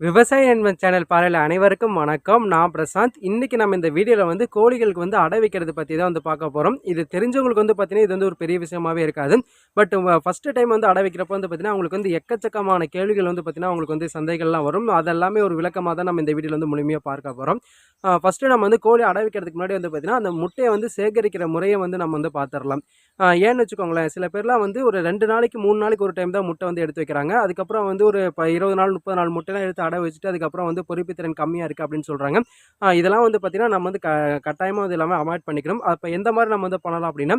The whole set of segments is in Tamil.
விவசாய நண்பன் சேனல் பார்வையில் அனைவருக்கும் வணக்கம். நான் பிரசாந்த். இன்றைக்கி நம்ம இந்த வீடியோவில் வந்து கோழிகளுக்கு வந்து அடை வைக்கிறது பற்றி தான் வந்து பார்க்க போகிறோம் இது தெரிஞ்சவங்களுக்கு வந்து பார்த்தீங்கன்னா இது வந்து ஒரு பெரிய விஷயமாவே இருக்காது. பட் ஃபஸ்ட்டு டைம் வந்து அடை வைக்கிறப்ப வந்து பார்த்தீங்கன்னா அவங்களுக்கு வந்து எக்கச்சக்கமான கேள்விகள் வந்து பார்த்தீங்கன்னா அவங்களுக்கு வந்து சந்தைகள்லாம் வரும். அதெல்லாமே ஒரு விளக்கமாக தான் நம்ம இந்த வீடியோவில் வந்து முழுமையாக பார்க்க போகிறோம் ஃபஸ்ட்டு நம்ம வந்து கோழி அடை வைக்கிறதுக்கு முன்னாடி வந்து பார்த்திங்கன்னா அந்த முட்டையை வந்து சேகரிக்கிற முறையை வந்து நம்ம வந்து பார்த்துடலாம் ஏன்னு வச்சுக்கோங்களேன் சில பேர்லாம் வந்து ஒரு ரெண்டு நாளைக்கு மூணு நாளைக்கு ஒரு டைம் தான் முட்டை வந்து எடுத்து வைக்கிறாங்க. அதுக்கப்புறம் வந்து ஒரு இப்போ இருபது நாள் முப்பது நாள் முட்டைலாம் எடுத்து அடை வச்சுட்டு அதுக்கப்புறம் வந்து பொறுப்புத்திறன் கம்மியாக இருக்குது அப்படின்னு சொல்கிறாங்க இதெல்லாம் வந்து பார்த்திங்கன்னா நம்ம வந்து க கட்டாயமாக வந்து எல்லாமே அவாய்ட் பண்ணிக்கணும். அப்போ எந்த மாதிரி நம்ம வந்து பண்ணலாம் அப்படின்னா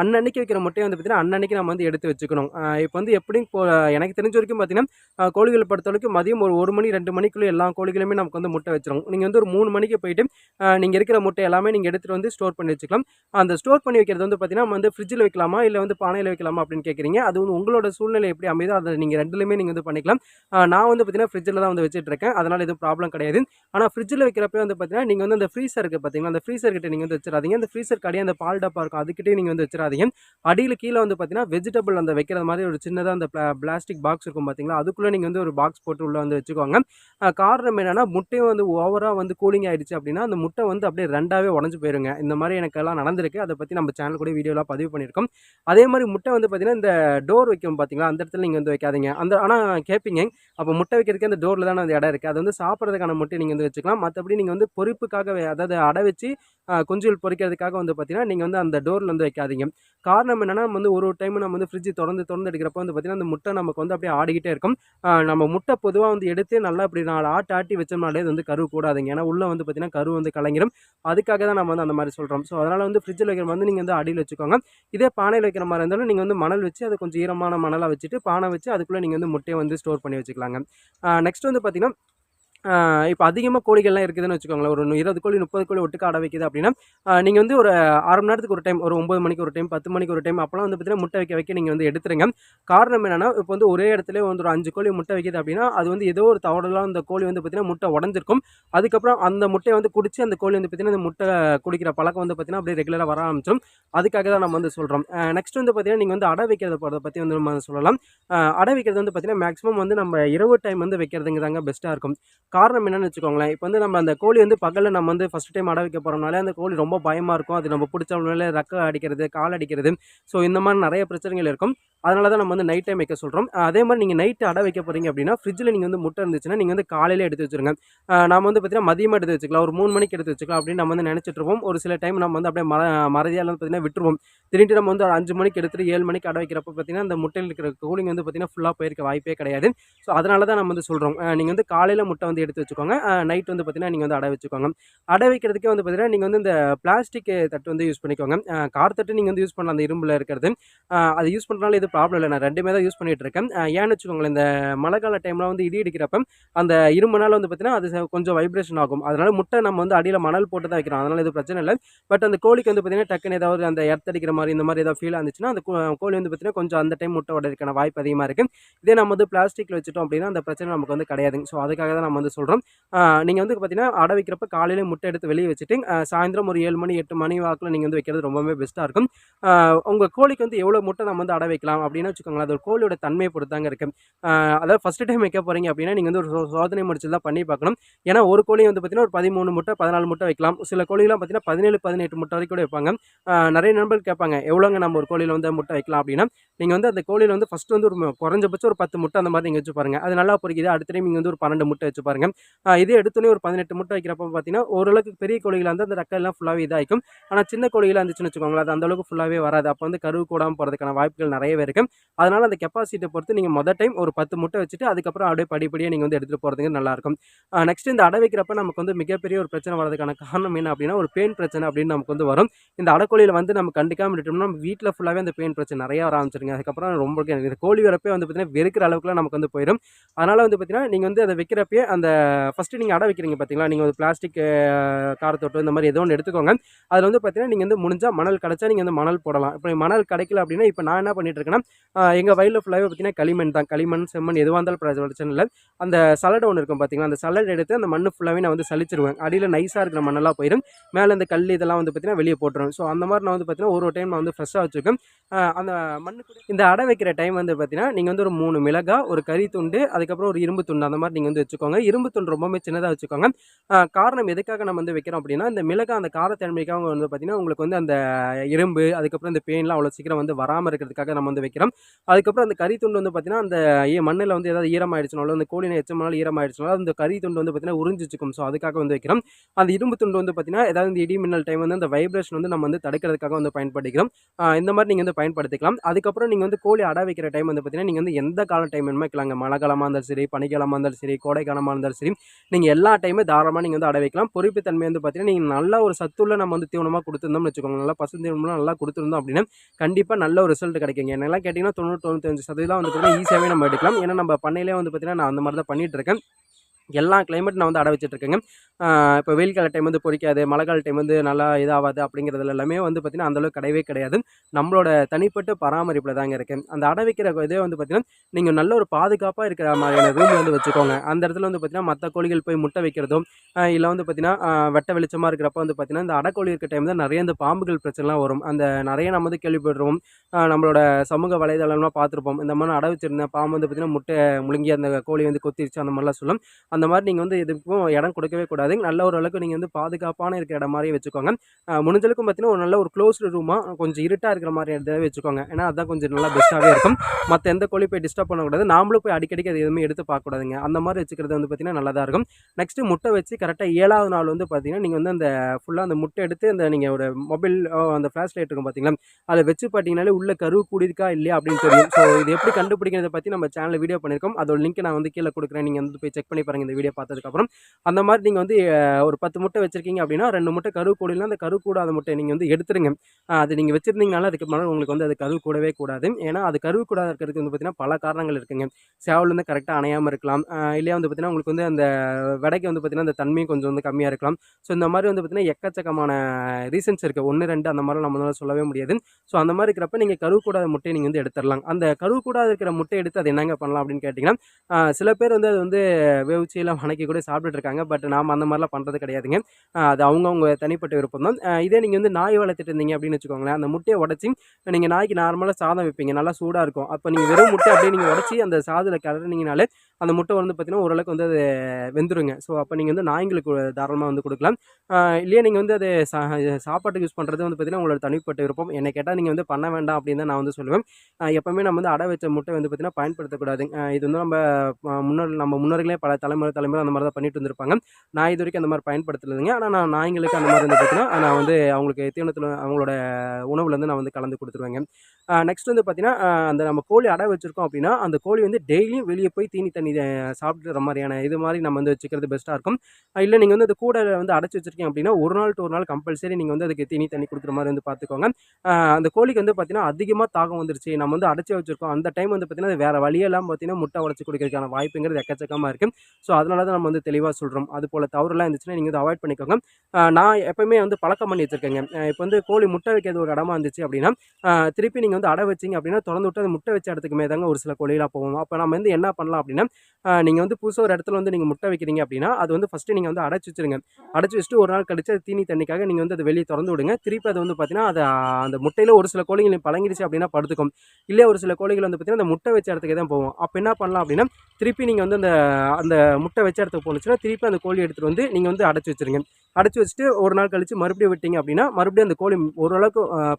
அன்னன்னைக்கு வைக்கிற முட்டையை வந்து பார்த்திங்கன்னா அன்னன்னைக்கு நம்ம வந்து எடுத்து வச்சுக்கணும். இப்போ வந்து எப்படியும் எனக்கு தெரிஞ்ச வரைக்கும் பார்த்திங்கன்னா கோழிகளை பொறுத்த வரைக்கும் மதியம் ஒரு ஒரு மணி ரெண்டு மணிக்குள்ளே எல்லா கோழிகளுமே நமக்கு வந்து முட்டை வச்சிடும் நீங்கள் வந்து ஒரு மூணு மணிக்கு போயிட்டு நீங்கள் இருக்கிற முட்டை எல்லாமே நீங்கள் எடுத்துகிட்டு வந்து ஸ்டோர் பண்ணி வச்சுக்கலாம். அந்த ஸ்டோர் பண்ணி வைக்கிறது வந்து பார்த்தீங்கன்னா நம்ம வந்து ஃப்ரிட்ஜில் வைக்கலாமா இல்லை வந்து பானையில் வைக்கலாமா அப்படின்னு கேட்குறீங்க அது வந்து உங்களோட சூழ்நிலை எப்படி அமைதோ அதை நீங்கள் ரெண்டுலையுமே நீங்கள் வந்து பண்ணிக்கலாம். நான் வந்து பார்த்தீங்கன்னா ஃப்ரிட்ஜில் தான் வந்து வச்சுட்டு இருக்கேன் அதனால் எதுவும் ப்ராப்ளம் கிடையாது. ஆனால் ஃப்ரிட்ஜில் வைக்கிறப்ப வந்து பார்த்தீங்கன்னா நீங்கள் வந்து அந்த ஃப்ரீசர் இருக்குது பார்த்தீங்களா அந்த ஃப்ரீசர் கிட்டே நீங்கள் வந்து வச்சிடாதீங்க அந்த ஃப்ரீசர் கடையே அந்த பால் டப்பா இருக்கும் அதுக்கிட்டே நீங்கள் வந்து வச்சிடாதீங்க அடியில் கீழே வந்து பார்த்தீங்கன்னா வெஜிடபிள் அந்த வைக்கிற மாதிரி ஒரு சின்னதாக அந்த பிளாஸ்டிக் பாக்ஸ் இருக்கும் பார்த்தீங்களா அதுக்குள்ளே நீங்கள் வந்து ஒரு பாக்ஸ் போட்டு உள்ளே வந்து வச்சுக்கோங்க. காரணம் என்னென்னா முட்டையும் வந்து ஓவராக வந்து கூலிங் ஆகிடுச்சு அப்படின்னா அந்த முட்டை வந்து அப்படியே ரெண்டாவே உடஞ்சி போயிருங்க. இந்த மாதிரி எனக்கு எல்லாம் நடந்திருக்கு. அதை பற்றி நம்ம சேனல் கூட வீடியோலாம் பதிவு பண்ணியிருக்கோம். அதே மாதிரி முட்டை வந்து பார்த்திங்கன்னா இந்த டோர் வைக்கும் பார்த்தீங்களா அந்த இடத்துல நீங்கள் வந்து வைக்காதீங்க. அந்த ஆனால் கேட்பீங்க அப்போ முட்டை வைக்கிறதுக்கு அந்த டோர் ஃப்ளோரில் தானே அந்த இடம் இருக்குது அது வந்து சாப்பிட்றதுக்கான முட்டை நீங்கள் வந்து வச்சுக்கலாம். மற்றபடி நீங்கள் வந்து பொரிப்புக்காக அதாவது அடை வச்சு குஞ்சுகள் பொறிக்கிறதுக்காக வந்து பார்த்தீங்கன்னா நீங்கள் வந்து அந்த டோரில் வந்து வைக்காதீங்க. காரணம் என்னென்னா நம்ம வந்து ஒரு ஒரு டைம் நம்ம வந்து ஃப்ரிட்ஜ் திறந்து திறந்து எடுக்கிறப்ப வந்து பார்த்தீங்கன்னா அந்த முட்டை நமக்கு வந்து அப்படியே ஆடிக்கிட்டே இருக்கும். நம்ம முட்டை பொதுவாக வந்து எடுத்து நல்லா இப்படி நாலு ஆட்டு ஆட்டி வச்சோம்னாலே அது வந்து கருவு கூடாதுங்க ஏன்னா உள்ளே வந்து பார்த்திங்கன்னா கரு வந்து கலங்கிடும் அதுக்காக தான் நம்ம வந்து அந்த மாதிரி சொல்கிறோம் ஸோ அதனால் வந்து ஃப்ரிட்ஜில் வைக்கிற வந்து நீங்கள் வந்து அடியில் வச்சுக்கோங்க. இதே பானையில் வைக்கிற மாதிரி இருந்தாலும் நீங்கள் வந்து மணல் வச்சு அதை கொஞ்சம் ஈரமான மணலாக வச்சுட்டு பானை வச்சு அதுக்குள்ளே நீங்கள் வந்து முட்டையை வந்து ஸ்டோர் பண்ணி வச்சுக்கலாங்க. நெக்ஸ்ட் வந்து பார்த்தீங்கன்னா இப்போ அதிகமாக கோழிகள்லாம் இருக்குதுன்னு வச்சுக்கோங்களேன். ஒரு இருபது கோழி முப்பது கோழி ஒட்டுக்க அடை வைக்குது அப்படின்னா நீங்கள் வந்து ஒரு அரை மணி நேரத்துக்கு ஒரு டைம் ஒரு ஒம்பது மணிக்கு ஒரு டைம் பத்து மணிக்கு ஒரு டைம் அப்போலாம் வந்து பார்த்தீங்கன்னா முட்டை வைக்க வைக்க நீங்கள் வந்து எடுத்துருங்க. காரணம் என்னன்னா இப்போ வந்து ஒரே இடத்துல வந்து ஒரு அஞ்சு கோழி முட்டை வைக்குது அப்படின்னா அது வந்து ஏதோ ஒரு தவறலாம் அந்த கோழி வந்து பார்த்திங்கன்னா முட்டை உடஞ்சிருக்கும். அதுக்கப்புறம் அந்த முட்டையை வந்து குடிச்சு அந்த கோழி வந்து பார்த்தீங்கன்னா அந்த முட்டை குடிக்கிற பழக்கம் வந்து பார்த்தீங்கன்னா அப்படியே ரெகுலராக வர ஆரம்பிச்சிடும் அதுக்காக தான் நம்ம வந்து சொல்கிறோம் நெக்ஸ்ட் வந்து பார்த்தீங்கன்னா நீங்கள் வந்து அடை வைக்கிறத போகிறத பற்றி வந்து நம்ம சொல்லலாம். அடை வைக்கிறது வந்து பார்த்தீங்கன்னா மேக்ஸிமம் வந்து நம்ம இரவு டைம் வந்து வைக்கிறதுங்க தாங்க பெஸ்ட்டாக இருக்கும். காரணம் என்னென்னு வச்சுக்கோங்களேன். இப்போ வந்து நம்ம அந்த கோழி வந்து பகலில் நம்ம வந்து ஃபஸ்ட் டைம் அடை வைக்க போகிறோம்னாலே அந்த கோழி ரொம்ப பயமாக இருக்கும். அது நம்ம பிடிச்ச உடனே ரெக்க அடிக்கிறது கால் அடிக்கிறது. ஸோ இந்த மாதிரி நிறைய பிரச்சனைகள் இருக்கும். அதனால தான் நம்ம வந்து நைட் டைம் வைக்க சொல்கிறோம் அதே மாதிரி நீங்கள் நைட்டு அடை வைக்க போகிறீங்க அப்படின்னா ஃப்ரிட்ஜில் நீங்கள் வந்து முட்டை இருந்துச்சுன்னா நீங்கள் வந்து காலையில் எடுத்து வச்சுருங்க. நம்ம வந்து பார்த்தீங்கன்னா மதியமாக எடுத்து வச்சுக்கலாம். ஒரு மூணு மணிக்கு எடுத்து வச்சுக்கலாம் அப்படின்னு நம்ம வந்து நினச்சிட்டு இருப்போம். ஒரு சில டைம் நம்ம வந்து அப்படியே மர மறதியால் வந்து பார்த்தீங்கன்னா விட்டுருவோம். திடீர்னு நம்ம வந்து ஒரு அஞ்சு மணிக்கு எடுத்துட்டு ஏழு மணிக்கு அடை வைக்கிறப்ப பார்த்தீங்கன்னா அந்த முட்டையில் இருக்கிற கூலிங் வந்து பார்த்தீங்கன்னா ஃபுல்லாக போயிருக்க வாய்ப்பே கிடையாது. ஸோ அதனால தான் நம்ம வந்து சொல்கிறோம் நீங்கள் வந்து காலையில் முட்டை வந்து எடுத்து வச்சுக்கோங்க. நைட் வந்து பார்த்தீங்கன்னா நீங்கள் வந்து அடை வச்சுக்கோங்க. அடை வைக்கிறதுக்கே வந்து பார்த்தீங்கன்னா நீங்கள் வந்து இந்த பிளாஸ்டிக் தட்டு வந்து யூஸ் பண்ணிக்கோங்க. கார் தட்டு நீங்கள் வந்து யூஸ் பண்ணலாம். அந்த இரும்பில் இருக்கிறது. அது யூஸ் பண்ணுறனால இது ப்ராப்ளம் இல்லை. நான் ரெண்டுமே தான் யூஸ் பண்ணிகிட்டு இருக்கேன். ஏன்னு வச்சுக்கோங்களேன் இந்த மழை கால டைமில் வந்து இடி இடிக்கிறப்ப அந்த இரும்புனால் வந்து பார்த்தீங்கன்னா அது கொஞ்சம் வைப்ரேஷன் ஆகும். அதனால் முட்டை நம்ம வந்து அடியில் மணல் போட்டு தான் வைக்கிறோம். அதனால் இது பிரச்சனை இல்லை. பட் அந்த கோழிக்கு வந்து பார்த்திங்கன்னா டக்குன்னு ஏதாவது அந்த எர்த் அடிக்கிற மாதிரி இந்த மாதிரி ஏதாவது ஃபீல் இருந்துச்சுன்னா அந்த கோ- கோழி வந்து பார்த்தீங்கன்னா கொஞ்சம் அந்த டைம் முட்டை உடையிறதுக்கான வாய்ப்பு அதிகமாக இருக்குது இதே நம்ம வந்து பிளாஸ்டிக்கில் வச்சுட்டோம் அப்படின்னா அந்த பிரச்சனை நமக்கு வந்து கிடையாதுங்க ஸோ அதுக்காக தான் நம்ம வந்து சொல்கிறோம் நீங்கள் வந்து பார்த்திங்கன்னா அடை வைக்கிறப்ப காலையில முட்டை எடுத்து வெளியே வச்சுட்டு சாயந்தரம் ஒரு ஏழு மணி எட்டு மணி வாக்கில் நீங்கள் வந்து வைக்கிறது ரொம்பவே பெஸ்ட்டாக இருக்கும். உங்கள் கோழிக்கு வந்து எவ்வளோ முட்டை நம்ம வந்து அடை வைக்கலாம்? அப்படின்னா வச்சுக்கோங்களேன் அது ஒரு கோழியோட தன்மையை பொறுத்தாங்க இருக்கு. அதாவது ஃபஸ்ட்டு டைம் வைக்க போகிறீங்க அப்படின்னா நீங்கள் வந்து ஒரு சோ- சோதனை முடிச்சு தான் பண்ணி பார்க்கணும். ஏன்னா ஒரு கோழி வந்து பார்த்தீங்கன்னா ஒரு பதிமூணு முட்டை பதினாலு முட்டை வைக்கலாம். சில கோழிலாம் பார்த்தீங்கன்னா பதினேழு பதினெட்டு முட்டை வரைக்கும் கூட வைப்பாங்க. நிறைய நண்பர்கள் கேட்பாங்க எவ்வளோங்க நம்ம ஒரு கோழியில் வந்து முட்டை வைக்கலாம்? அப்படின்னா நீங்கள் வந்து அந்த கோழியில் வந்து ஃபஸ்ட்டு வந்து ஒரு குறைஞ்சபட்சம் ஒரு பத்து முட்டை அந்த மாதிரி நீங்கள் வச்சு பாருங்கள் அது நல்லா பொறிக்குது. அடுத்த டைம் நீங்கள் வந்து ஒரு பன்னெண்டு முட்டை வச்சு பாருங்கள் இதே எடுத்தோடனே ஒரு பதினெட்டு முட்டை வைக்கிறப்ப பார்த்தீங்கன்னா ஓரளவுக்கு பெரிய கோழிகளாக வந்து அந்த ரெக்கெல்லாம் ஃபுல்லாகவே இதாகிக்கும். ஆனால் சின்ன கோழிகளாக இருந்துச்சுன்னு வச்சுக்கோங்களேன் அது அந்த அளவுக்கு ஃபுல்லாகவே வராது. அப்போ வந்து கருவு கூடாமல் போகிறதுக்கான வாய்ப்புகள் நிறையவே இருக்கு அதனால அந்த கெப்பாசிட்டியை பொறுத்து நீங்கள் மொதல் டைம் ஒரு பத்து முட்டை வச்சுட்டு அதுக்கப்புறம் அப்படியே படிப்படியாக நீங்கள் வந்து எடுத்துகிட்டு போகிறதுக்கு நல்லாயிருக்கும் நெக்ஸ்ட் இந்த அடை வைக்கிறப்ப நமக்கு வந்து மிகப்பெரிய ஒரு பிரச்சனை வரதுக்கான காரணம் என்ன அப்படின்னா ஒரு பெயின் பிரச்சனை அப்படின்னு நமக்கு வந்து வரும். இந்த அடைக்கோழியில் வந்து நம்ம கண்டுக்காம விட்டோம்னா நம்ம வீட்டில் ஃபுல்லாகவே அந்த பெயின் பிரச்சனை நிறைய வர ஆரம்பிச்சிருங்க. அதுக்கப்புறம் ரொம்ப இந்த கோழி வரப்பே வந்து பார்த்தீங்கன்னா வெறுக்கிற அளவுக்குலாம் நமக்கு வந்து போயிடும் அதனால் வந்து பார்த்தீங்கன்னா நீங்கள் வந்து அதை வைக்கிறப்பே அந்த ஃபஸ்ட்டு நீங்கள் அடை வைக்கிறீங்க பார்த்தீங்களா நீங்கள் ஒரு பிளாஸ்டிக் காரத்தோட்டம் இந்த மாதிரி ஏதோ ஒன்று எடுத்துக்கோங்க. அதில் வந்து பார்த்தீங்கன்னா நீங்கள் வந்து முடிஞ்சால் மணல் கிடச்சா நீங்கள் வந்து மணல் போடலாம். இப்போ மணல் கிடைக்கல அப்படின்னா இப்போ நான் என்ன பண்ணிட்டு இருக்கேன்னா எங்கள் வயலில் ஃபுல்லாகவே பார்த்தீங்கன்னா களிமண் தான். களிமண் செம்மண் எதுவாக இருந்தாலும் பிரச்சனை இல்லை. அந்த சலடை ஒன்று இருக்கும் பார்த்திங்கன்னா அந்த சலடை எடுத்து அந்த மண் ஃபுல்லாகவே நான் வந்து சளிச்சிருவேன். அடியில் நைஸாக இருக்கிற மண்ணெல்லாம் போயிடும் மேலே அந்த கல் இதெல்லாம் வந்து பார்த்தீங்கன்னா வெளியே போட்டுருவேன் ஸோ அந்த மாதிரி நான் வந்து பார்த்தீங்கன்னா ஒரு ஒரு டைம் நான் வந்து ஃப்ரெஷ்ஷாக வச்சுருக்கேன். அந்த மண்ணு இந்த அடை வைக்கிற டைம் வந்து பார்த்திங்கன்னா நீங்கள் வந்து ஒரு மூணு மிளகா ஒரு கறி துண்டு அதுக்கப்புறம் ஒரு இரும்பு துண்டு அந்த மாதிரி நீங்கள் வந்து வச்சுக்கோங்க. இரும்பு துண்டு ரொம்பவே சின்னதாக வச்சுக்கோங்க. காரணம் எதுக்காக நம்ம வந்து வைக்கிறோம் அப்படின்னா இந்த மிளகா அந்த காரத்தன்மைக்காக வந்து பார்த்தீங்கன்னா உங்களுக்கு வந்து அந்த இரும்பு அதுக்கப்புறம் இந்த பெயின்லாம் அவ்வளோ சீக்கிரம் வந்து வராமல் இருக்கிறதுக்காக நம்ம வந்து வைக்கிறோம். அதுக்கப்புறம் அந்த கறி துண்டு வந்து பார்த்தீங்கன்னா அந்த மண்ணில் வந்து ஏதாவது ஈரமாயிடுச்சுனாலும் அந்த கோழினை எச்சமானாலும் ஈரமாயிடுச்சுனாலும் அந்த கறி துண்டு வந்து பார்த்தீங்கன்னா உறிஞ்சிச்சுக்கும். ஸோ அதுக்காக வந்து வைக்கிறோம். அந்த இரும்பு துண்டு வந்து பார்த்தீங்கன்னா ஏதாவது இந்த இடி மின்னல் டைம் வந்து அந்த வைப்ரேஷன் வந்து நம்ம வந்து தடுக்கிறதுக்காக வந்து பயன்படுத்திக்கிறோம். இந்த மாதிரி நீங்கள் வந்து பயன்படுத்திக்கலாம். அதுக்கப்புறம் நீங்கள் வந்து கோழி அடை வைக்கிற டைம் வந்து பார்த்தீங்கன்னா நீங்கள் வந்து எந்த கால டைம் வேணுமோ வைக்கலாங்க. மழை காலமாக இருந்தாலும் சரி பனிக்காலமாக இருந்தாலும் சரி கோடைக்காலமாக இருந்தாலும் சரி நீங்கள் எல்லா டைமே தாராளமாக நீங்கள் வந்து அடை வைக்கலாம். பொறுப்பு தன்மை வந்து பார்த்தீங்கன்னா நீங்கள் நல்ல ஒரு சத்துள்ள நம்ம வந்து தீவனமாக கொடுத்துருந்தோம்னு வச்சுக்கோங்க நல்லா பசு தீவனமாக நல்லா கொடுத்துருந்தோம் அப்படின்னா கண்டிப்பாக நல்ல ஒரு ரிசல்ட் கிடைக்குங்க. என்னெல்லாம் கேட்டிங்கன்னா தொண்ணூறு தொண்ணூத்தஞ்சு சதவீதம் வந்து பார்த்திங்கன்னா ஈஸியாகவே e நம்ம எடுக்கலாம். ஏன்னா நம்ம பண்ணையிலே வந்து பார்த்திங்கன்னா நான் அந்த மாதிரி தான் பண்ணிட்டு இருக்கேன். எல்லா கிளைமேட் நான் வந்து அடை வச்சுட்டு இருக்கேங்க இப்போ வெயில் கால டைம் வந்து பொறிக்காது மழை கால டைம் வந்து நல்லா இதாகாது அப்படிங்கிறதுல எல்லாமே வந்து பார்த்திங்கன்னா அந்தளவுக்கு கிடையவே கிடையாது. நம்மளோட தனிப்பட்ட பராமரிப்பில் தாங்க இருக்குது அந்த அடை வைக்கிற இதே வந்து பார்த்திங்கன்னா நீங்கள் நல்ல ஒரு பாதுகாப்பாக இருக்கிற மாதிரியான ரூம் வந்து வச்சுக்கோங்க. அந்த இடத்துல வந்து பார்த்திங்கன்னா மற்ற கோழிகள் போய் முட்டை வைக்கிறதும் இல்லை வந்து பார்த்திங்கன்னா வெட்ட வெளிச்சமாக இருக்கிறப்ப வந்து பார்த்திங்கன்னா இந்த அடைக்கோழி இருக்க டைம் தான் நிறைய இந்த பாம்புகள் பிரச்சனைலாம் வரும். அந்த நிறைய நம்ம வந்து கேள்விப்படுறோம். நம்மளோட சமூக வலைதளம்லாம் பார்த்துருப்போம். இந்த மாதிரி அடை வச்சிருந்த பாம்பு வந்து பார்த்திங்கன்னா முட்டை முழுங்கி அந்த கோழி வந்து கொத்திருச்சு அந்த மாதிரிலாம் சொல்லும். அந்த மாதிரி நீங்கள் வந்து எதுக்கும் இடம் கொடுக்கவே கூடாது. நல்ல ஒரு அளவுக்கு நீங்கள் வந்து பாதுகாப்பான இருக்கிற இடம் மாதிரியே வச்சுக்கோங்க. முடிஞ்சளவுக்கும் பார்த்தீங்கன்னா ஒரு நல்ல ஒரு க்ளோஸ்டு ரூமாக கொஞ்சம் இருட்டாக இருக்கிற மாதிரி இடத்துல வச்சுக்கோங்க. ஏன்னா அதான் கொஞ்சம் நல்லா பெஸ்ட்டாகவே இருக்கும். மற்ற எந்த கோழி போய் டிஸ்டர்ப் பண்ணக்கூடாது. நாமளும் போய் அடிக்கடிக்கு அது எதுவுமே எடுத்து பார்க்கக்கூடாதுங்க. அந்த மாதிரி வச்சுக்கிறது வந்து பார்த்தீங்கன்னா நல்லதாக இருக்கும். நெக்ஸ்ட்டு முட்டை வச்சு கரெக்டாக ஏழாவது நாள் வந்து பார்த்தீங்கன்னா நீங்கள் வந்து அந்த ஃபுல்லாக அந்த முட்டை எடுத்து அந்த நீங்கள் ஒரு மொபைல் அந்த ஃப்ளாஷ் லைட் இருக்கும் பார்த்தீங்களா அதை வச்சு பார்த்தீங்கனாலே உள்ள கரு கூடியிருக்கா இல்லையா அப்படின்னு தெரியும். ஸோ இது எப்படி கண்டுபிடிக்கிறத பற்றி நம்ம சேனலில் வீடியோ பண்ணியிருக்கோம். அதோட லிங்க் நான் வந்து கீழே கொடுக்குறேன். நீங்கள் வந்து போய் செக் பண்ணி பாருங்கள் இந்த வீடியோ பார்த்ததுக்கப்புறம். அந்த மாதிரி நீங்கள் வந்து ஒரு பத்து முட்டை வச்சுருக்கீங்க அப்படின்னா ரெண்டு முட்டை கரு கூடலாம் அந்த கரு கூடாத முட்டை நீங்கள் வந்து எடுத்துருங்க. அது நீங்கள் வச்சுருந்தீங்கனால அதுக்கு மேலே உங்களுக்கு வந்து அது கரு கூடவே கூடாது. ஏன்னா அது கருவு கூடாத இருக்கிறதுக்கு வந்து பார்த்தீங்கன்னா பல காரணங்கள் இருக்குங்க. சேவலேருந்து கரெக்டாக அணையாமல் இருக்கலாம். இல்லையா வந்து பார்த்திங்கன்னா உங்களுக்கு வந்து அந்த விடைக்கு வந்து பார்த்திங்கன்னா அந்த தன்மையும் கொஞ்சம் வந்து கம்மியாக இருக்கலாம். ஸோ இந்த மாதிரி வந்து பார்த்திங்கன்னா எக்கச்சக்கமான ரீசன்ஸ் இருக்குது ஒன்று ரெண்டு அந்த மாதிரிலாம் நம்மளால சொல்லவே முடியாது. ஸோ அந்த மாதிரி இருக்கிறப்ப நீங்கள் கருவு கூடாத முட்டையை நீங்கள் வந்து எடுத்துடலாம் அந்த கருவு கூடாத இருக்கிற முட்டை எடுத்து அது என்னங்க பண்ணலாம் அப்படின்னு கேட்டிங்கன்னா சில பேர் வந்து அது வந்து வேவிச்சு இல்லை வணக்கி கூட சாப்பிட்டுட்டு இருக்காங்க பட் நாம் அந்த மாதிரிலாம் பண்ணுறது கிடையாதுங்க. அது அவங்கவுங்க தனிப்பட்ட விருப்பம் தான். இதே நீங்கள் வந்து நாய் வளர்த்துட்டு இருந்தீங்க அப்படின்னு வச்சுக்கோங்களேன் அந்த முட்டையை உடச்சி நீங்கள் நாய்க்கு நார்மலாக சாதம் வைப்பீங்க. நல்லா சூடாக இருக்கும். அப்போ நீங்கள் வெறும் முட்டை அப்படியே நீங்கள் உடச்சி அந்த சாதத்தில் கிளறினீங்கனாலே அந்த முட்டை வந்து பார்த்திங்கன்னா ஓரளவுக்கு வந்து அது வெந்துருங்க. ஸோ அப்போ நீங்கள் வந்து நாய்ங்களுக்கு தாராளமாக வந்து கொடுக்கலாம். இல்லையே நீங்கள் வந்து அது சா சாப்பாட்டுக்கு யூஸ் பண்ணுறது வந்து பார்த்தீங்கன்னா உங்களோட தனிப்பட்ட விருப்பம். என்னை கேட்டால் நீங்கள் வந்து பண்ண வேண்டாம் அப்படின்னு தான் நான் வந்து சொல்லுவேன். எப்போவுமே நம்ம வந்து அடை வச்ச முட்டை வந்து பார்த்தீங்கன்னா பயன்படுத்தக்கூடாது இது வந்து நம்ம முன்னோர் நம்ம முன்னோர்களே பல தலைமுறை தலைமுறை அந்த மாதிரி தான் பண்ணிட்டு இருந்திருப்பாங்க நான் இது வரைக்கும் அந்த மாதிரி பயன்படுத்தலைங்க. ஆனால் நான் நாய்ங்களுக்கு அந்த மாதிரி வந்து பார்த்தீங்கன்னா நான் வந்து அவங்களுக்கு தீவனத்தில் அவங்களோட உணவுலேருந்து நான் வந்து கலந்து கொடுத்துருவேங்க. நெக்ஸ்ட் வந்து பார்த்தீங்கன்னா அந்த நம்ம கோழி அடை வச்சுருக்கோம் அப்படின்னா அந்த கோழி வந்து டெய்லியும் வெளியே போய் தீனி தண்ணி சாப்பிட்ற சாப்பிடுற மாதிரியான இது மாதிரி நம்ம வந்து வச்சுக்கிறது பெஸ்ட்டாக இருக்கும். இல்லை நீங்கள் வந்து அந்த கூட வந்து அடைச்சி வச்சிருக்கீங்க அப்படின்னா ஒரு நாள் டூ ஒரு நாள் கம்பல்சரி நீங்கள் வந்து அதுக்கு தீனி தண்ணி கொடுக்குற மாதிரி வந்து பார்த்துக்கோங்க அந்த கோழிக்கு வந்து பார்த்தீங்கன்னா அதிகமாக தாகம் வந்துருச்சு. நம்ம வந்து அடைச்சி வச்சுருக்கோம். அந்த டைம் வந்து பார்த்தீங்கன்னா அது வேற வழியெல்லாம் பார்த்தீங்கன்னா முட்டை உடச்சி குடிக்கிறதுக்கான வாய்ப்புங்கிறது எக்கச்சக்கமாக இருக்குது ஸோ அதனால தான் நம்ம வந்து தெளிவாக சொல்கிறோம் அது போல் தவறுலாம் இருந்துச்சுன்னா நீங்கள் வந்து அவாய்ட் பண்ணிக்கோங்க. நான் எப்போயுமே வந்து பழக்கம் பண்ணி வச்சுருக்கேங்க. இப்போ வந்து கோழி முட்டை வைக்கிறது ஒரு இடமா இருந்துச்சு அப்படின்னா திருப்பி நீங்கள் வந்து அடை வச்சிங்க அப்படின்னா திறந்து விட்டு அந்த முட்டை வச்ச இடத்துக்குமே தாங்க ஒரு சில கோழிலாம் போவோம். அப்போ நம்ம வந்து என்ன பண்ணலாம் அப்படின்னா நீங்கள் வந்து புதுசாக ஒரு இடத்துல வந்து நீங்கள் முட்டை வைக்கிறீங்க அப்படின்னா அது வந்து ஃபஸ்ட்டு நீங்கள் வந்து அடைச்சி வச்சிருங்க. அடைச்சி வச்சுட்டு ஒரு நாள் கழிச்சு அது தீனி தண்ணிக்காக நீங்கள் வந்து அதை வெளியே திறந்து விடுங்க. திருப்பி அது வந்து பார்த்தீங்கன்னா அது அந்த முட்டையில் ஒரு சில கோழிகள் பழங்கிடுச்சு அப்படின்னா படுத்துக்கும். இல்லை ஒரு சில கோழிகள் வந்து பார்த்தீங்கன்னா அந்த முட்டை வச்ச இடத்துக்கு தான் போவோம். அப்போ என்ன பண்ணலாம் அப்படின்னா திருப்பி நீங்கள் வந்து அந்த அந்த முட்டை வச்ச இடத்துக்கு போணுச்சுன்னா திருப்பி அந்த கோழி எடுத்துகிட்டு வந்து நீங்கள் வந்து அடைச்சி வச்சிருங்க. அடைச்சி வச்சுட்டு ஒரு நாள் கழிச்சு மறுபடியும் விட்டீங்க அப்படின்னா மறுபடியும் அந்த கோழி ஓரளவுக்கு ஆஹ்,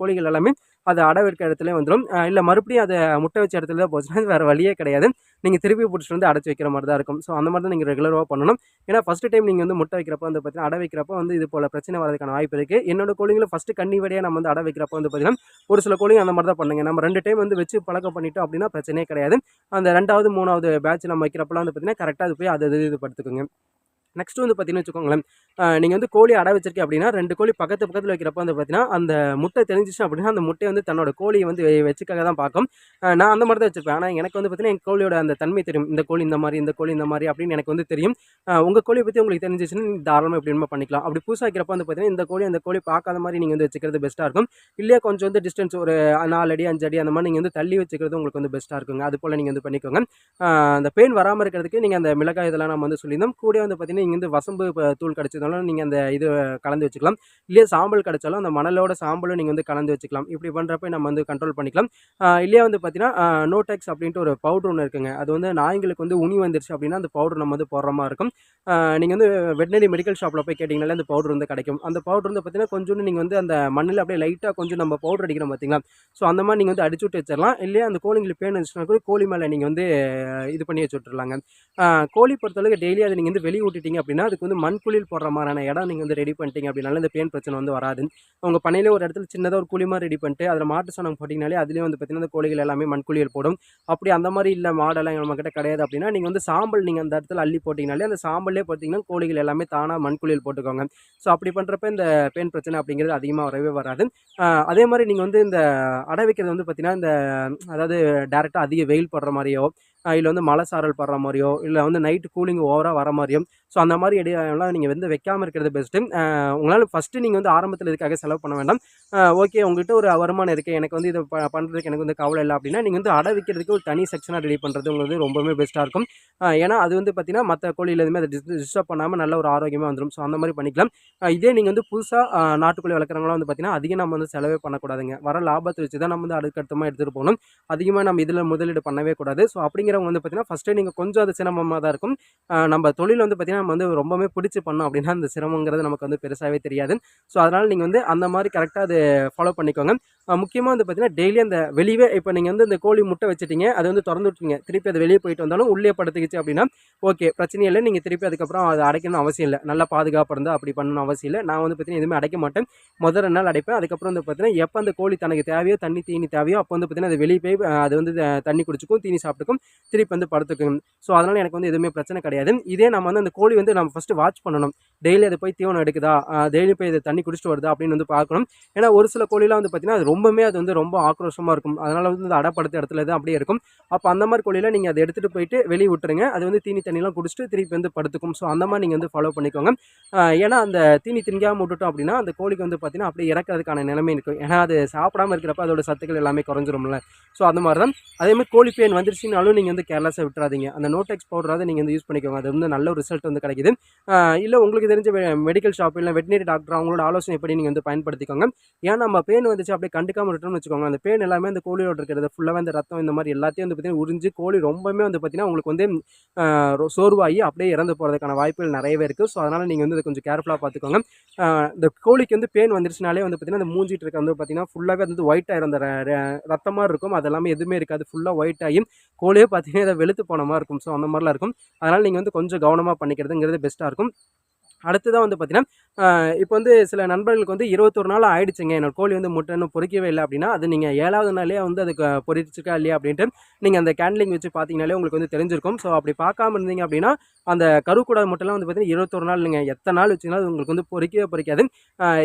கோழிகள் எல்லாமே அதை அடை வைக்கிற இடத்துல வந்துடும் இல்லை மறுபடியும் அதை முட்டை வச்ச இடத்துல தான் போச்சுன்னா வேறு வழியே கிடையாது. நீங்கள் திருப்பி பிடிச்சிட்டு வந்து அடைச்சி வைக்கிற மாதிரி தான் இருக்கும். ஸோ அந்த மாதிரி தான் நீங்கள் ரெகுலராக பண்ணணும். ஏன்னா ஃபஸ்ட்டு டைம் நீங்கள் வந்து முட்டை வைக்கிறப்ப வந்து பார்த்தீங்கன்னா அடை வைக்கிறப்ப வந்து இது போல் பிரச்சனை வரதுக்கான வாய்ப்பு இருக்குது என்னோட கோழிங்களும் ஃபஸ்ட்டு கண்ணி வழியாக நம்ம வந்து அடை வைக்கிறப்ப வந்து பார்த்தீங்கன்னா ஒரு சில கோழிங்க அந்த மாதிரி தான் பண்ணுங்க. நம்ம ரெண்டு டைம் வந்து வச்சு பழக்கம் பண்ணிட்டோம் அப்படின்னா பிரச்சனையே கிடையாது. அந்த ரெண்டாவது மூணாவது பேட்ச் நம்ம வைக்கிறப்பெல்லாம் வந்து பார்த்தீங்கன்னா கரெக்டாக அது போய் அது இது இது படுத்துக்குங்க. நெக்ஸ்ட்டு வந்து பார்த்தீங்கன்னு வச்சுக்கோங்களேன் நீங்கள் வந்து கோழி அடை வச்சிருக்கீங்க அப்படின்னா ரெண்டு கோழி பக்கத்து பக்கத்தில் வைக்கிறப்ப வந்து பார்த்தீங்கன்னா அந்த முட்டை தெரிஞ்சிச்சு அப்படின்னா அந்த முட்டையை வந்து தன்னோட கோழியை வந்து வச்சுக்காக தான் பார்க்கும். நான் அந்த மாதிரி தான் வச்சிருப்பேன். ஆனால் எனக்கு வந்து பார்த்தீங்கன்னா என் கோழியோட அந்த தன்மை தெரியும். இந்த கோழி இந்த மாதிரி இந்த கோழி இந்த மாதிரி அப்படின்னு எனக்கு வந்து தெரியும். உங்கள் கோழியை பற்றி உங்களுக்கு தெரிஞ்சிச்சுன்னு நீங்கள் தாராளமாக எப்படி பண்ணிக்கலாம். அப்படி புதுசாக வைக்கிறப்ப வந்து பார்த்தீங்கன்னா இந்த கோழி அந்த கோழி பார்க்காத மாதிரி நீங்கள் வந்து வச்சுக்கிறது பெஸ்ட்டாக இருக்கும். இல்லையா கொஞ்சம் வந்து டிஸ்டன்ஸ் ஒரு நாலு அடி அஞ்சு அடி அந்த மாதிரி நீங்கள் வந்து தள்ளி வச்சுக்கிறது உங்களுக்கு வந்து பெஸ்ட்டாக இருக்குங்க. அது போல் நீங்கள் வந்து பண்ணிக்கோங்க. அந்த பெயின் வராமல் இருக்கிறதுக்கு நீங்கள் அந்த மிளகாய் இதெல்லாம் நம்ம வந்து சொல்லியிருந்தோம். கூட வந்து பார்த்தீங்கன்னா நீங்கள் வந்து வசம்பு இப்போ தூள் கிடச்சதாலும் நீங்கள் அந்த இது கலந்து வச்சுக்கலாம். இல்லையா சாம்பல் கிடச்சாலும் அந்த மணலோட சாம்பலும் நீங்கள் வந்து கலந்து வச்சுக்கலாம். இப்படி பண்ணுறப்ப நம்ம வந்து கண்ட்ரோல் பண்ணிக்கலாம். இல்லையா வந்து பார்த்தீங்கன்னா நோடெக்ஸ் அப்படின்ட்டு ஒரு பவுடர் ஒன்று இருக்குங்க. அது வந்து நாய்களுக்கு வந்து உனி வந்துருச்சு அப்படின்னா அந்த பவுடர் நம்ம வந்து போடுற மாதிரி இருக்கும். நீங்கள் வந்து வெட்டினரி மெடிக்கல் ஷாப்பில் போய் கேட்டிங்கனாலே அந்த பவுடர் வந்து கிடைக்கும். அந்த பவுடர் வந்து பார்த்தீங்கன்னா கொஞ்சோண்டு நீங்கள் வந்து அந்த மண்ணில் அப்படியே லைட்டாக கொஞ்சம் நம்ம பவுடர் அடிக்கிறோம் பார்த்தீங்களா ஸோ அந்த மாதிரி நீங்கள் வந்து அடிச்சு விட்டு வச்சிடலாம். இல்லையா அந்த கோழிங்களுக்கு பேன் இருந்துச்சுன்னா கூட கோழி மேலே நீங்கள் வந்து இது பண்ணி வச்சு விட்டுருலாங்க கோழி பொறுத்தளவுக்கு டெய்லி அதை நீங்கள் வந்து வெளியே விட்டுட்டீங்க அப்படின்னா அதுக்கு வந்து மண்குளில் போடுற மாதிரியான இடம் நீங்கள் வந்து ரெடி பண்ணிட்டீங்க அப்படின்னால இந்த பேன் பிரச்சனை வந்து வராது. உங்கள் பண்ணையிலே ஒரு இடத்துல சின்னதாக ஒரு குழி மாதிரி ரெடி பண்ணிட்டு அதில் மாட்டு சாணம் போட்டிங்கனாலே அதுலேயும் வந்து பார்த்தீங்கன்னா அந்த கோழிகள் எல்லாமே மண்குளியல் போடும். அப்படி அந்த மாதிரி இல்லை மாடெல்லாம் நம்ம கிட்ட கிடையாது அப்படின்னா நீங்கள் வந்து சாம்பல் நீங்கள் அந்த இடத்துல அள்ளி போட்டிங்கனாலே அந்த சாம்பல்லே பார்த்தீங்கன்னா கோழிகள் எல்லாமே தானாக மண்குளியல் போட்டுக்கோங்க. ஸோ அப்படி பண்ணுறப்ப இந்த பேன் பிரச்சனை அப்படிங்கிறது அதிகமாக வரவே வராது. அதே மாதிரி நீங்கள் வந்து இந்த அடை வைக்கிறது வந்து பார்த்தீங்கன்னா இந்த அதாவது டேரெக்டாக அதிக வெயில் படுற மாதிரியோ இல்லை வந்து மழை சாரல் படுற மாதிரியோ இல்லை வந்து நைட்டு கூலிங் ஓவராக வர மாதிரியும் ஸோ அந்த மாதிரி இடையெல்லாம் நீங்கள் வந்து வைக்காமல் இருக்கிறது பெஸ்ட்டு உங்களால் ஃபஸ்ட்டு நீங்கள் வந்து ஆரம்பத்தில் இதுக்காக செலவு பண்ண வேண்டாம். ஓகே உங்ககிட்ட ஒரு வருமானம் இருக்குது எனக்கு வந்து இதை ப பண்ணுறதுக்கு எனக்கு வந்து கவலை இல்லை அப்படின்னா நீங்கள் வந்து அடை வைக்கிறதுக்கு ஒரு தனி செக்ஷனாக ரெடி பண்ணுறது உங்களுக்கு வந்து ரொம்பவே பெஸ்ட்டாக இருக்கும். ஏன்னா அது வந்து பார்த்தீங்கன்னா மற்ற கோழியில் எதுவுமே அதை டிஸ்டர்ப் பண்ணாமல் நல்ல ஒரு ஆரோக்கியமாக வந்துடும் ஸோ அந்த மாதிரி பண்ணிக்கலாம். இதே நீங்கள் வந்து புதுசாக நாட்டுக்கோழி வளர்க்குறவங்களாம் வந்து பார்த்தீங்கன்னா அதிகம் நம்ம வந்து செலவே பண்ணக்கூடாதுங்க. வர லாபத்தை வச்சு தான் நம்ம வந்து அடுக்கடுத்தமாக எடுத்துகிட்டு போகணும். அதிகமாக நம்ம இதில் முதலீடு பண்ணவே கூடாது. ஸோ அப்படிங்கிறவங்க வந்து பார்த்தீங்கன்னா ஃபஸ்ட்டு நீங்கள் கொஞ்சம் அது சிரமமாக தான் இருக்கும். நம்ம தொழில் வந்து பார்த்திங்கன்னா நம்ம வந்து ரொம்பவே பிடிச்சி பண்ணோம் அப்படின்னா அந்த சிரமங்கிறது நமக்கு வந்து பெருசாகவே தெரியாது. ஸோ அதனால் நீங்கள் வந்து அந்த மாதிரி கரெக்டாக அது ஃபாலோ பண்ணிக்கோங்க. முக்கியமாக வந்து பார்த்தீங்கன்னா டெய்லி அந்த வெளியே இப்போ நீங்கள் வந்து இந்த கோழி முட்டை வச்சுட்டீங்க அது வந்து திறந்து விட்டுருங்க. திருப்பி அது வெளியே போயிட்டு வந்தாலும் உள்ளே படுத்துக்கிச்சு அப்படின்னா ஓகே பிரச்சனை இல்லை. நீங்கள் திருப்பி அதுக்கப்புறம் அதை அடைக்கணும் அவசியம் இல்லை. நல்லா பாதுகாப்பாக இருந்தால் அப்படி பண்ணணும் அவசியம் இல்லை. நான் வந்து பார்த்தீங்கன்னா எதுவுமே அடைக்க மாட்டேன். முதல் ரெண்டு நாள் அடைப்பேன். அதுக்கப்புறம் வந்து பார்த்தீங்கன்னா எப்போ அந்த கோழி தனக்கு தேவையோ தண்ணி தீனி தேவையோ அப்போ வந்து பார்த்தீங்கன்னா அது வெளியே போய் அது வந்து தண்ணி குடிச்சுக்கும் தீனி சாப்பிட்டுக்கும் திருப்பி வந்து படுத்துக்கும். ஸோ அதனால் எனக்கு வந்து எதுவுமே பிரச்சனை கிடையாது. இதே நம்ம வந்து அந்த கோழி வந்து நம்ம ஃபஸ்ட்டு வாட்ச் பண்ணணும். டெய்லி அது போய் தீவனம் எடுக்குதா? டெய்லி போய் இது தண்ணி குடிச்சிட்டு வருதா அப்படின்னு வந்து பார்க்கணும். ஏன்னா ஒரு சில கோழிலாம் வந்து பார்த்தீங்கன்னா அது ரொம்பவுமே அது வந்து ரொம்ப ஆக்ரோஷமாக இருக்கும். அதனால் வந்து இந்த அடைப்படுத்த இடத்துல தான் அப்படியே இருக்கும். அப்போ அந்த மாதிரி கோழியில் நீங்கள் அதை எடுத்துகிட்டு போயிட்டு வெளியே விட்டுருங்க. அது வந்து தீனி தண்ணிலாம் குடிச்சிட்டு திருப்பி வந்து படுத்துக்கும். ஸோ அந்த மாதிரி நீங்கள் வந்து ஃபாலோ பண்ணிக்கோங்க. ஏன்னா அந்த தீனி திணிக்காமல் விட்டுட்டோம் அப்படின்னா அந்த கோழிக்கு வந்து பார்த்தீங்கன்னா அப்படியே இறக்கிறதுக்கான நிலைமை இருக்கும். ஏன்னா அது சாப்பிடாம இருக்கிறப்ப அதோட சத்துக்கள் எல்லாமே குறைஞ்சிரும்ல. ஸோ அந்த மாதிரி தான் அதே மாதிரி கோழி பேன் வந்துருச்சுனாலும் நீங்கள் வந்து கேர்லெஸ்ஸாக விட்டுறாதீங்க. அந்த நோட்டெக்ஸ் பவுடராக நீங்கள் வந்து யூஸ் பண்ணிக்கோங்க. அது வந்து நல்ல ரிசல்ட் வந்து கிடைக்குது. இல்லை உங்களுக்கு தெரிஞ்ச மெடிக்கல் ஷாப் இல்லை வெட்டினரி டாக்டர் அவங்களோட ஆலோசனை எப்படி நீங்கள் வந்து பயன்படுத்திக்கோங்க. ஏன்னா நம்ம பேன் வந்துச்சு அப்படியே கண்டுக்காம விட்டோம்னு வச்சுக்கோங்க அந்த பேன் எல்லாமே அந்த கோழியோட இருக்கிறது ஃபுல்லாகவே அந்த ரத்தம் இந்த மாதிரி எல்லாத்தையும் வந்து பார்த்தீங்கன்னா உறிஞ்சு கோழி ரொம்பவே வந்து பார்த்திங்கன்னா உங்களுக்கு வந்து சோர்வாகி அப்படியே இறந்து போகிறதுக்கான வாய்ப்புகள் நிறையவே இருக்குது ஸோ அதனால் நீங்கள் வந்து கொஞ்சம் கேர்ஃபுல்லாக பார்த்துக்கோங்க இந்த கோழிக்கு வந்து பேன் வந்துருச்சுனாலே வந்து பார்த்தீங்கன்னா அந்த மூஞ்சிட்டு இருக்க வந்து பார்த்தீங்கன்னா ஃபுல்லாகவே வந்து ஒயிட்டாக இருந்த ரத்தம் மாதிரி ரத்தமாக இருக்கும். அது எல்லாமே எதுவுமே இருக்காது. ஃபுல்லாக ஒயிட் ஆகி கோழியே பார்த்தீங்கன்னா இதை வெளுத்து போன மாதிரி இருக்கும். ஸோ அந்த மாதிரிலாம் இருக்கும். அதனால் நீங்கள் வந்து கொஞ்சம் கவனமாக பண்ணிக்கிறதுங்கிறது பெஸ்ட்டாக இருக்கும். அடுத்ததாக வந்து பார்த்தீங்கன்னா இப்போ வந்து சில நண்பர்களுக்கு வந்து இருபத்தொரு நாள் ஆயிடுச்சுங்க. என்னோட கோழி வந்து முட்டை இன்னும் பொறிக்கவே இல்லை அப்படின்னா அது நீங்கள் ஏழாவது நாளே வந்து அதுக்கு பொறிச்சிருக்கா இல்லையா அப்படின்ட்டு நீங்கள் அந்த கேண்ட்லிங் வச்சு பார்த்தீங்கனாலே உங்களுக்கு வந்து தெரிஞ்சிருக்கும். ஸோ அப்படி பார்க்காம இருந்தீங்க அப்படின்னா அந்த கருக்கூடாத முட்டைலாம் வந்து பார்த்தீங்கன்னா இருபத்தொரு நாள் நீங்கள் எத்தனை நாள் வச்சிங்கன்னா அது உங்களுக்கு வந்து பொறிக்கவே பொறிக்காது.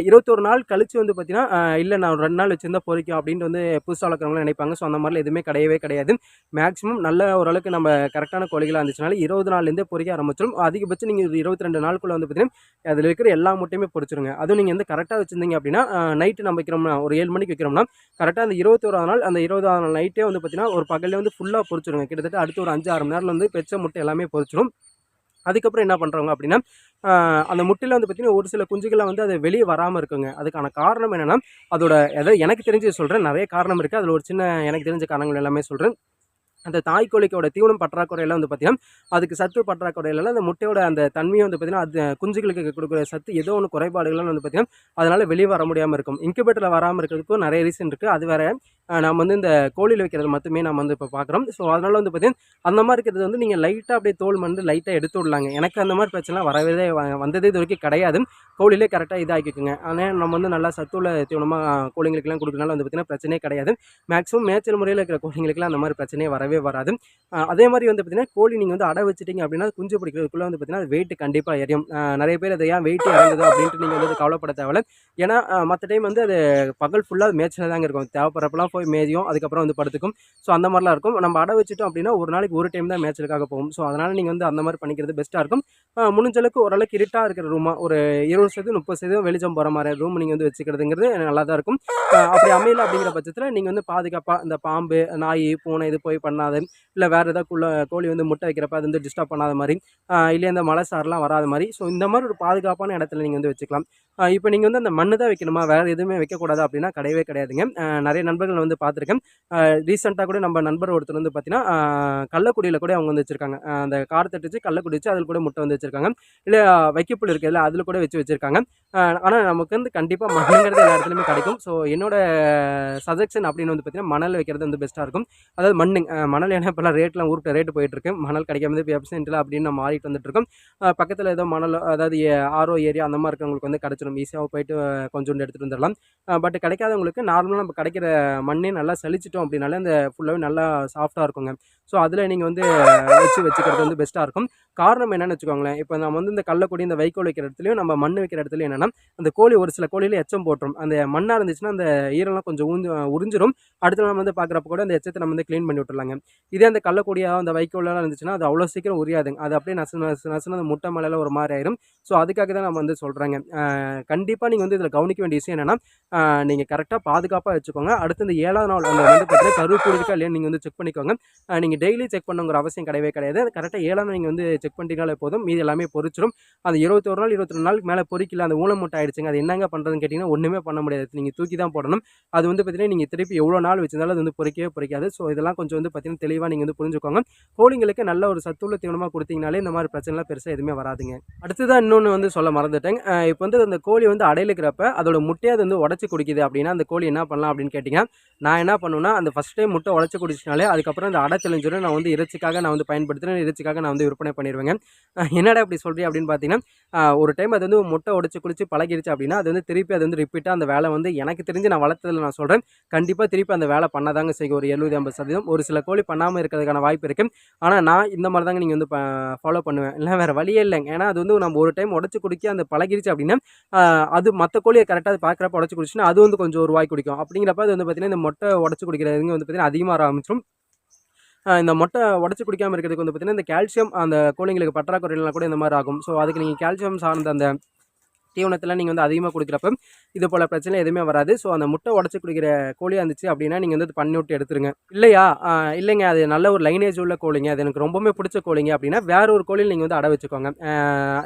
இருபத்தொரு நாள் கழிச்சு வந்து பார்த்தீங்கன்னா இல்லை நான் ரெண்டு நாள் வச்சிருந்தா பொறிக்கும் அப்படின்ட்டு வந்து புதுசாக வளர்க்குறவங்களும் நினைப்பாங்க. ஸோ அந்த மாதிரிலாம் எதுவுமே கிடையவே கிடையாது. மேக்ஸிமம் நல்ல ஓரளவுக்கு நம்ம கரெக்டான கோழிகளாக இருந்துச்சுனால இருபது நாள்லேருந்தே பொறிக்க ஆரம்பிச்சிடும் அதிகபட்சம் நீங்கள் ஒரு இருபத்தி ரெண்டு நாளுக்குள்ளே வந்து பார்த்தீங்கன்னா அதில் இருக்கிற எல்லா முட்டையுமே பொறிச்சிருங்க அதுவும் நீங்கள் வந்து கரெக்டாக வச்சுருந்தீங்க அப்படின்னா நைட்டு நம்ம வைக்கிறோம்னா ஒரு ஏழு மணிக்கு வைக்கிறோம்னா கரெக்டாக அந்த இருபத்தோராது நாள் அந்த இருபதாவது நாள் நைட்டே வந்து பார்த்தீங்கன்னா ஒரு பகல்லே வந்து ஃபுல்லாக பொறிச்சிருங்க கிட்டத்தட்ட அடுத்து ஒரு அஞ்சு ஆறு மணி நேரத்தில் வந்து பெச்ச முட்டை எல்லாமே பொறிச்சிடும் அதுக்கப்புறம் என்ன பண்ணுறவங்க அப்படின்னா அந்த முட்டையில் வந்து பார்த்திங்கன்னா ஒரு சில குஞ்சுகள்லாம் வந்து அது வெளியே வராமல் இருக்குங்க. அதுக்கான காரணம் என்னென்னா அதோட அதாவது எனக்கு தெரிஞ்சு சொல்கிறேன் நிறைய காரணம் இருக்குது அதில் ஒரு சின்ன எனக்கு தெரிஞ்ச காரணங்கள் எல்லாமே சொல்கிறேன் அந்த தாய்க்கோழிக்கோட தீவனம் பற்றாக்குறையெல்லாம் வந்து பார்த்தீங்கன்னா அதுக்கு சத்து பற்றாக்குறையிலாம் அந்த முட்டையோட அந்த தன்மையை வந்து பார்த்தீங்கன்னா அது குஞ்சுகளுக்கு கொடுக்குற சத்து ஏதோ ஒன்று குறைபாடுகள்லாம் வந்து பார்த்தீங்கன்னா அதனால் வெளியே வர முடியாமல் இருக்கும். இன்குபேட்டரில் வராமல் இருக்கிறதுக்கும் நிறைய ரீசன் இருக்குது அது வேறு நம்ம வந்து இந்த கோழியில் வைக்கிறது மட்டுமே நம்ம வந்து இப்போ பார்க்குறோம் ஸோ அதனால் வந்து பார்த்திங்கன்னா அந்த மாதிரி இருக்கிறது வந்து நீங்கள் லைட்டாக அப்படியே தோல் வந்து லைட்டாக எடுத்து விடலாங்க. எனக்கு அந்த மாதிரி பிரச்சனை வரவே வ- வந்ததே இது வரைக்கும் கிடையாது. கோழிலே கரெக்டாக இதாக்கிக்குங்க. ஆனால் நம்ம வந்து நல்லா சத்துள்ள தீவனமாக கோழிங்களுக்கெல்லாம் கொடுக்கறனால வந்து பார்த்தீங்கன்னா பிரச்சனையே கிடையாது. மேக்ஸிமம் மேய்ச்சல் முறையில் இருக்கிற கோழிங்களுக்குலாம் அந்த மாதிரி பிரச்சனையே வரவே வரவே வராது. அதே மாதிரி வந்து பார்த்தீங்கன்னா கோழி நீங்கள் வந்து அடை வச்சிட்டீங்க அப்படின்னா குஞ்சு பிடிக்கிறதுக்குள்ளே வந்து பார்த்தீங்கன்னா வெயிட் கண்டிப்பாக எரியும் நிறைய பேர் அதை ஏன் வெயிட் இறங்குது அப்படின்ட்டு நீங்கள் வந்து கவலைப்பட தேவையில்ல. ஏன்னா மற்ற டைம் வந்து அது பகல் ஃபுல்லாக மேய்ச்சல் தாங்க இருக்கும். தேவைப்படுறப்பெல்லாம் போய் மேதியும் அதுக்கப்புறம் வந்து படுத்துக்கும். ஸோ அந்த மாதிரிலாம் இருக்கும். நம்ம அடை வச்சுட்டோம் அப்படின்னா ஒரு நாளைக்கு ஒரு டைம் தான் மேய்ச்சலுக்காக போகும். ஸோ அதனால் நீங்கள் வந்து அந்த மாதிரி பண்ணிக்கிறது பெஸ்ட்டாக இருக்கும். முடிஞ்சளவுக்கு முடிஞ்ச அளவுக்கு ஓரளவுக்கு இருட்டாக இருக்கிற ரூமாக ஒரு இருபது சதவீதம் முப்பது சதவீதம் வெளிச்சம் போகிற மாதிரி ரூம் நீங்கள் வந்து வச்சுக்கிறதுங்கிறது நல்லா தான் இருக்கும். அப்படி அமையல அப்படிங்கிற பட்சத்தில் நீங்கள் வந்து பாதுகாப்பாக இந்த பாம்பு நாய் பூனை இது போய் பண்ணால் பண்ணாது இல்லை வேறு ஏதாவது குள்ள கோழி வந்து முட்டை வைக்கிறப்ப அது வந்து டிஸ்டர்ப் பண்ணாத மாதிரி இல்லை இந்த மழை சாரெலாம் வராத மாதிரி. ஸோ இந்த மாதிரி ஒரு பாதுகாப்பான இடத்துல நீங்கள் வந்து வச்சுக்கலாம். இப்போ நீங்கள் வந்து அந்த மண்ணு தான் வைக்கணுமா? வேறு எதுவுமே வைக்கக்கூடாது? அப்படின்னா கிடையவே கிடையாதுங்க. நிறைய நண்பர்கள் வந்து பார்த்துருக்கேன். ரீசெண்டாக கூட நம்ம நண்பர் ஒருத்தர் வந்து பார்த்தீங்கன்னா கள்ளக்குடியில் கூட அவங்க வந்து வச்சுருக்காங்க. அந்த கார் தட்டுச்சு கள்ளக்குடி வச்சு அதில் கூட முட்டை வந்து வச்சுருக்காங்க. இல்லை வைக்கப்புல் இருக்குதுல்ல அதில் கூட வச்சு வச்சுருக்காங்க. ஆனால் நமக்கு வந்து கண்டிப்பாக மண்ணுங்கிறது எல்லா இடத்துலையுமே கிடைக்கும். ஸோ என்னோட சஜெக்ஷன் அப்படின்னு வந்து பார்த்தீங்கன்னா மணல் வைக்கிறது வந்து பெஸ்ட்டாக இருக்கும். அதாவது மண்ணு மணல் ஏன்னா இப்போலாம் ரேட்லாம் ஊருக்கு ரேட்டு போயிட்டுருக்கு. மணல் கிடைக்காம இப்போ எப்சென்ட்டில் அப்படின்னு நம்ம மாறிட்டு வந்துட்டுருக்கோம். பக்கத்தில் ஏதோ மணல் அதாவது ஏ- ஏரியா அந்த மாதிரி இருக்கிறவங்களுக்கு வந்து கிடச்சிடும் ஈஸியாக போயிட்டு கொஞ்சோண்டு எடுத்துகிட்டு வந்துடலாம். பட் கிடைக்காதவங்களுக்கு நார்மலாக நம்ம கிடைக்கிற மண்ணே நல்லா சலிச்சிட்டோம் அப்படின்னாலே அந்த ஃபுல்லாகவே நல்லா சாஃப்டாக இருக்குங்க. ஸோ அதில் நீங்கள் வந்து வச்சு வச்சுக்கிறது வந்து பெஸ்ட்டாக இருக்கும். காரணம் என்னென்னு வச்சுக்கோங்களேன். இப்போ நம்ம வந்து இந்த கள்ளக்குடி இந்த வைக்கோல் வைக்கிற இடத்துலையும் நம்ம மண் வைக்கிற இடத்துலையும் என்னென்னா அந்த கோழி ஒரு சில கோழியில் எச்சம் போட்டுரும். அந்த மண்ணாக இருந்துச்சுன்னா அந்த ஈரம்லாம் கொஞ்சம் ஊந்து உறிஞ்சிரும். அடுத்து நம்ம வந்து பார்க்குறப்ப கூட அந்த எச்சத்தை நம்ம வந்து க்ளீன் பண்ணி விட்டுருலாங்க இதே அந்த கள்ளக்கூடியாக அந்த வைக்கோல்லாம் இருந்துச்சுன்னா அது அவ்வளோ சீக்கிரம் உரியாதுங்க. அது அப்படியே நசு நசு நசுன்னு அந்த முட்டை மலையில் ஒரு மாதிரி ஆயிரும். ஸோ அதுக்காக தான் நம்ம வந்து சொல்கிறேங்க கண்டிப்பாக நீங்கள் வந்து இதில் கவனிக்க வேண்டிய விஷயம் என்னென்னா நீங்கள் கரெக்டாக பாதுகாப்பாக வச்சுக்கோங்க. அடுத்து இந்த ஏழாவது நாள் அந்த வந்து பார்த்தீங்கன்னா கரு கூடியிருக்கா இல்லையா நீங்கள் வந்து செக் பண்ணிக்கோங்க. நீங்கள் டெய்லி செக் பண்ணுங்கிற அவசியம் கிடையவே கிடையாது. கரெக்டாக ஏழாம் நீங்கள் வந்து செக் பண்ணிட்டீங்கனாலே போதும். மீதி எல்லாமே பொரிச்சிடும் அது இருபத்தொரு நாள் இருபத்தி ரெண்டு நாளுக்கு மேலே பொறிக்கல அந்த ஊனம் முட்டை ஆயிடுச்சுங்க. அது என்னங்க பண்ணுறதுன்னு கேட்டிங்கன்னா ஒன்றுமே பண்ண முடியாது. நீங்கள் தூக்கி தான் போடணும். அது வந்து பார்த்தீங்கன்னா நீங்கள் திருப்பி எவ்வளோ நாள் வச்சிருந்தாலும் அது வந்து பொறிக்கவே பொறிக்காது ஸோ இதெல்லாம் கொஞ்சம் வந்து பார்த்தீங்கன்னா தெளிவாக நீங்கள் வந்து புரிஞ்சுக்கோங்க. கோழிங்களுக்கு நல்ல ஒரு சத்துள்ள தீவனமாக கொடுத்தீங்கனாலே இந்த மாதிரி பிரச்சனைலாம் பெருசாக எதுவுமே வராதுங்க. அடுத்ததான் இன்னொன்று வந்து சொல்ல மறந்துட்டேன். இப்போ வந்து அந்த கோழி வந்து அடையில இருக்கிறப்ப அதோட முட்டையை அது வந்து உடச்சி குடிக்குது அப்படின்னா அந்த கோழி என்ன பண்ணலாம் அப்படின்னு கேட்டிங்கன்னா நான் என்ன பண்ணுவேன்னா அந்த ஃபஸ்ட் டைம் முட்டை உடச்சி குடிச்சினாலே அதுக்கப்புறம் அந்த அடை தெளிஞ்சிடும். நான் வந்து இறைச்சிக்காக நான் வந்து பயன்படுத்துகிறேன் இறைச்சிக்காக நான் வந்து விற்பனை பண்ணிடுவேங்க. என்னடா இப்படி சொல்கிறீ அப்படின்னு பார்த்தீங்கன்னா ஒரு டைம் அது வந்து முட்டை உடச்சி குடிச்சு பழகிடுச்சு அப்படின்னா அது வந்து திருப்பி அது வந்து ரிப்பீட்டாக அந்த வேலை வந்து எனக்கு தெரிஞ்சு நான் வளர்த்ததில் நான் சொல்கிறேன் கண்டிப்பாக திருப்பி அந்த வேலை பண்ணாதாங்க செய்யும். ஒரு எழுபது ஐம்பது சதவீதம். ஒரு சில கோழி பண்ணாமல் இருக்கிறதுக்கான வாய்ப்பு இருக்குது ஆனால் நான் இந்த மாதிரி தாங்க நீங்கள் வந்து ஃபாலோ பண்ணுவேன். இல்லை வேறு வழியே இல்லைங்க. ஏன்னா அது வந்து நம்ம ஒரு டைம் உடச்சி குடிக்க அந்த பழகிருச்சு அப்படின்னா அது மற்ற கோழியை கரெக்டாக அது பார்க்குறப்ப உடச்சி குடிச்சுன்னா அது வந்து கொஞ்சம் ஒரு வாய் குடிக்கும். அப்படிங்கிறப்ப அது வந்து பார்த்திங்கன்னா இந்த மொட்டை உடச்சி குடிக்கிறதுங்க வந்து பார்த்திங்கன்னா அதிகமாக ஆரம்பிச்சிடும் இந்த மொட்டை உடச்சி குடிக்காமல் இருக்கிறதுக்கு வந்து பார்த்திங்கன்னா இந்த கால்சியம் அந்த கோழிங்களுக்கு பற்றாக்குறையிலாம் கூட இந்த மாதிரி ஆகும். ஸோ அதுக்கு நீங்கள் கால்சியம் சார்ந்த அந்த தீவனத்தில் நீங்கள் வந்து அதிகமாக கொடுக்குறப்ப இது போல் பிரச்சனை எதுவுமே வராது. ஸோ அந்த முட்டை உடச்சி குடிக்கிற கோழியாக இருந்துச்சு அப்படின்னா நீங்கள் வந்து அது பண்ணி விட்டு எடுத்துருங்க. இல்லையா? இல்லைங்க. அது நல்ல ஒரு லைனேஜ் உள்ள கோழிங்க. அது எனக்கு ரொம்பவுமே பிடிச்ச கோழிங்க அப்படின்னா வேற ஒரு கோழியில் நீங்கள் வந்து அடை வச்சுக்கோங்க.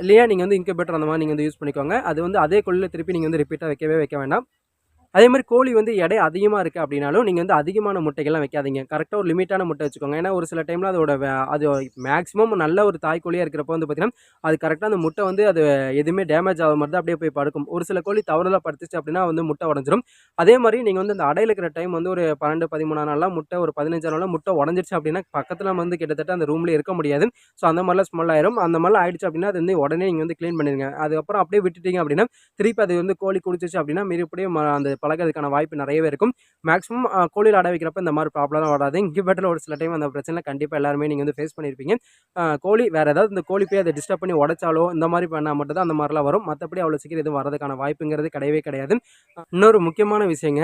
இல்லையா? நீங்கள் வந்து இன்குபேட்டர் அந்த மாதிரி நீங்கள் வந்து யூஸ் பண்ணிக்கோங்க. அது வந்து அதே கோழியில் திருப்பி நீங்கள் வந்து ரிப்பீட்டாக வைக்கவே வைக்க வேண்டாம். அதே மாதிரி கோழி வந்து எடை அதிகமாக இருக்குது அப்படின்னாலும் நீங்கள் வந்து அதிகமான முட்டைகள்லாம் வைக்காதீங்க. கரெக்டாக ஒரு லிமிட்டான முட்டை வச்சுக்கோங்க. ஏன்னா ஒரு சில டைமில் அதோட அது மேக்ஸிமம் நல்ல ஒரு தாய் கோழியாக வந்து பார்த்தீங்கன்னா அது கரெக்டாக அந்த முட்டை வந்து அது எதுவுமே டேமேஜ் ஆகாத மாதிரி தான் அப்படியே போய் படுக்கும். ஒரு சில கோழி தவறுதலாக படுத்துச்சு அப்படின்னா வந்து முட்டை உடஞ்சிரும். அதே மாதிரி நீங்கள் வந்து அந்த அடையில் இருக்கிற டைம் வந்து ஒரு பன்னெண்டு பதிமூணா நாளாக முட்டை ஒரு பதினஞ்சு நாளாக முட்டை உடஞ்சிருச்சு அப்படின்னா பக்கத்தில் வந்து கிட்டத்தட்ட அந்த ரூம்லேயே இருக்க முடியாது. ஸோ அந்த மாதிரிலாம் ஸ்மெல் ஆயிரும். அந்த மாதிரிலாம் ஆயிடுச்சு அப்படின்னா அது வந்து உடனே நீங்கள் வந்து க்ளீன் பண்ணிடுங்க. அதுக்கப்புறம் அப்படியே விட்டுட்டீங்க அப்படின்னா திருப்பி அது வந்து கோழி குடிச்சிச்சு அப்படின்னா மறுபடியும் அந்த பழகிறதுக்கான வாய்ப்பு நிறையவே இருக்கும். மேக்ஸிமம் கோழியில் அடை வைக்கிறப்ப இந்த மாதிரி ப்ராப்ளம்லாம் வராது. இன்குபேட்டரில் ஒரு சில டைம் அந்த பிரச்சனை கண்டிப்பாக எல்லாருமே நீங்கள் வந்து ஃபேஸ் பண்ணியிருப்பீங்க கோழி வேறு ஏதாவது இந்த கோழி போய் அதை டிஸ்டர்ப் பண்ணி உடைச்சாலோ இந்த மாதிரி பண்ணால் மட்டும் தான் அந்த மாதிரிலாம் வரும். மற்றபடி அவ்வளோ சீக்கிரம் எதுவும் வரதுக்கான வாய்ப்புங்கிறது கிடையவே கிடையாது. இன்னொரு முக்கியமான விஷயங்க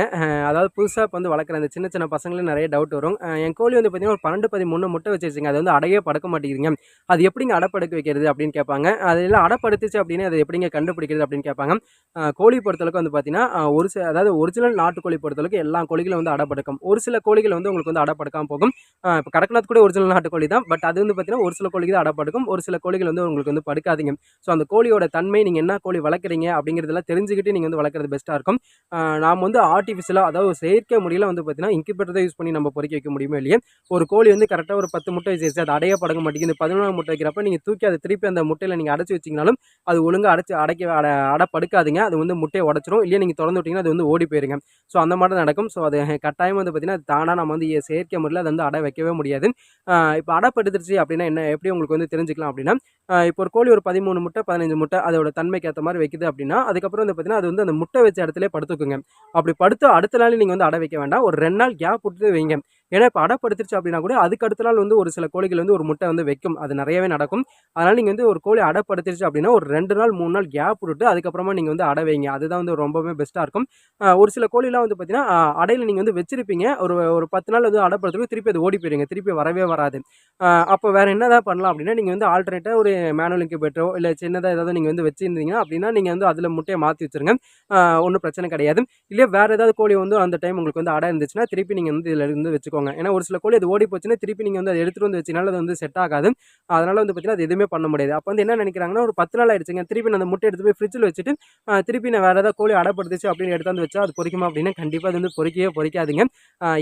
அதாவது புதுசாக இப்போ வந்து வளர்க்குற அந்த சின்ன சின்ன பசங்களே நிறைய டவுட் வரும். என் கோழி வந்து பார்த்தீங்கன்னா ஒரு பன்னெண்டு பதிமூணு முட்டை வச்சிருச்சிங்க. அது வந்து அடையே படக்க மாட்டேங்குதுங்க. அது எப்படிங்க அடப்படுக்க வைக்கிறது அப்படின்னு கேட்பாங்க. அதில் அடப்படுத்துச்சு அப்படின்னு அதை எப்படிங்க கண்டுபிடிக்கிறது அப்படின்னு கேட்பாங்க. கோழி பொறுத்தளவுக்கு வந்து பார்த்தீங்கன்னா ஒரு சில அதாவது ஒரிஜினல் நாட்டுக்கோழி பொறுத்தளவுக்கு எல்லா கோழிகளும் வந்து அடைப்படுக்கும். ஒரு சில கோழிகள் வந்து உங்களுக்கு வந்து அடப்படுக்காமல் போகும். இப்போ கடக்கநாத் கூட ஒரிஜினல் நாட்டுக்கோழி தான். பட் அது வந்து பார்த்தீங்கன்னா ஒரு சில கோழிக்கு தான் அடப்படுக்கும். ஒரு சில கோழிகள் வந்து உங்களுக்கு வந்து படுக்காதீங்க. ஸோ அந்த கோழியோட தன்மை நீங்கள் என்ன கோழி வளர்க்குறீங்க அப்படிங்கிறதெல்லாம் தெரிஞ்சுக்கிட்டு நீங்கள் வந்து வளர்க்குறது பெஸ்ட்டாக இருக்கும். நாம் வந்து ஆர்டிஃபிஷியலாக அதாவது செயற்கை முறையில் வந்து பார்த்தீங்கன்னா இன்குபேட்டர் தான் யூஸ் பண்ணி நம்ம பொறிக்க வைக்க முடியுமே இல்லையே ஒரு கோழி வந்து கரெக்டாக ஒரு பத்து முட்டை வச்சிருச்சு அது அடைய படக்க மாட்டேங்குது. பதினொன்று முட்டை வைக்கிறப்ப நீங்கள் தூக்கி அதை திருப்பி அந்த முட்டையில் நீங்கள் அடைச்சி வச்சிங்கனாலும் அது ஒழுங்காக அடைச்சி அடைக்க அட அடை படுக்காதுங்க அது வந்து முட்டையை உடச்சிரும். இல்லையா நீங்கள் திறந்து விட்டிங்கன்னா அது வந்து ஓடி போயிருங்க. ஸோ அந்த மாதிரி நடக்கும். ஸோ அது கட்டாயம் வந்து பார்த்தீங்கன்னா அது தானாக நம்ம வந்து செயற்கை முறையில் அதை வந்து அடை வைக்கவே முடியாது. இப்போ அடைப்படுத்துருச்சு அப்படின்னா என்ன எப்படி உங்களுக்கு வந்து தெரிஞ்சுக்கலாம் அப்படின்னா இப்போ ஒரு கோழி ஒரு பதிமூணு முட்டை பதினஞ்சு முட்டை அதோட தன்மைக்கு ஏற்ற மாதிரி வைக்குது அப்படின்னா அதுக்கப்புறம் வந்து பார்த்தீங்கன்னா அது வந்து அந்த முட்டை வச்ச இடத்துல படுத்துக்குங்க. அப்படி படுத்து அடுத்த நாள் நீங்கள் வந்து அடை வைக்க வேண்டாம். ஒரு ரெண்டு நாள் கேப் விட்டு வைங்க. ஏன்னா இப்போ அடைப்படுத்துச்சு அப்படின்னா கூட அதுக்கு அடுத்த நாள் வந்து ஒரு சில கோழிகள் வந்து ஒரு முட்டை வந்து வைக்கும். அது நிறையவே நடக்கும். அதனால் நீங்கள் வந்து ஒரு கோழி அடைப்படுத்துச்சு அப்படின்னா ஒரு ரெண்டு நாள் மூணு நாள் கேப் விட்டுட்டு அதுக்கப்புறமா நீங்கள் வந்து அடை வைங்க. அதுதான் வந்து ரொம்பவே பெஸ்ட்டாக இருக்கும். ஒரு சில கோழிலாம் வந்து பார்த்தீங்கன்னா அடையில் நீங்கள் வந்து வச்சிருப்பீங்க. ஒரு ஒரு பத்து நாள் வந்து அடைப்படுத்துக்கு திருப்பி அது ஓடி போயிருங்க. திருப்பி வரவே வராது. அப்போ வேறு என்னதான் பண்ணலாம் அப்படின்னா நீங்கள் வந்து ஆல்டர்னேட்டாக ஒரு மேனுவல் இன்குபேட்டரோ இல்லை சின்னதாக ஏதாவது நீங்கள் வந்து வச்சுருந்தீங்கன்னா அப்படின்னா நீங்கள் வந்து அதில் முட்டையை மாற்றி வச்சிருங்க. ஒன்றும் பிரச்சனை கிடையாது. இல்லையா வேறு ஏதாவது கோழி வந்து அந்த டைம் உங்களுக்கு வந்து அடை இருந்துச்சுன்னா திருப்பி நீங்கள் வந்து இதில் இருந்து வச்சுக்கோங்க. ஏன்னா ஒரு சில கோழி அது ஓடி போச்சுன்னா திருப்பி நீங்கள் வந்து அதை எடுத்துகிட்டு வந்து வச்சுனால அது வந்து செட் ஆகாது. அதனால் வந்து பார்த்திங்கன்னா அது எதுவுமே பண்ண முடியாது. அப்போ வந்து என்ன நினைக்கிறாங்கன்னா ஒரு பத்து நாள் ஆயிடுச்சுங்க. திருப்பி நான் அந்த முட்டை எடுத்து போய் ஃப்ரிட்ஜில் வச்சுட்டு திருப்பி நான் வேறு ஏதாவது கோழி அடைப்படுத்துச்சு அப்படின்னு எடுத்து வந்து வச்சா அது பொரிக்குமா அப்படின்னா கண்டிப்பாக அது வந்து பொறிக்கவே பொறிக்காதுங்க.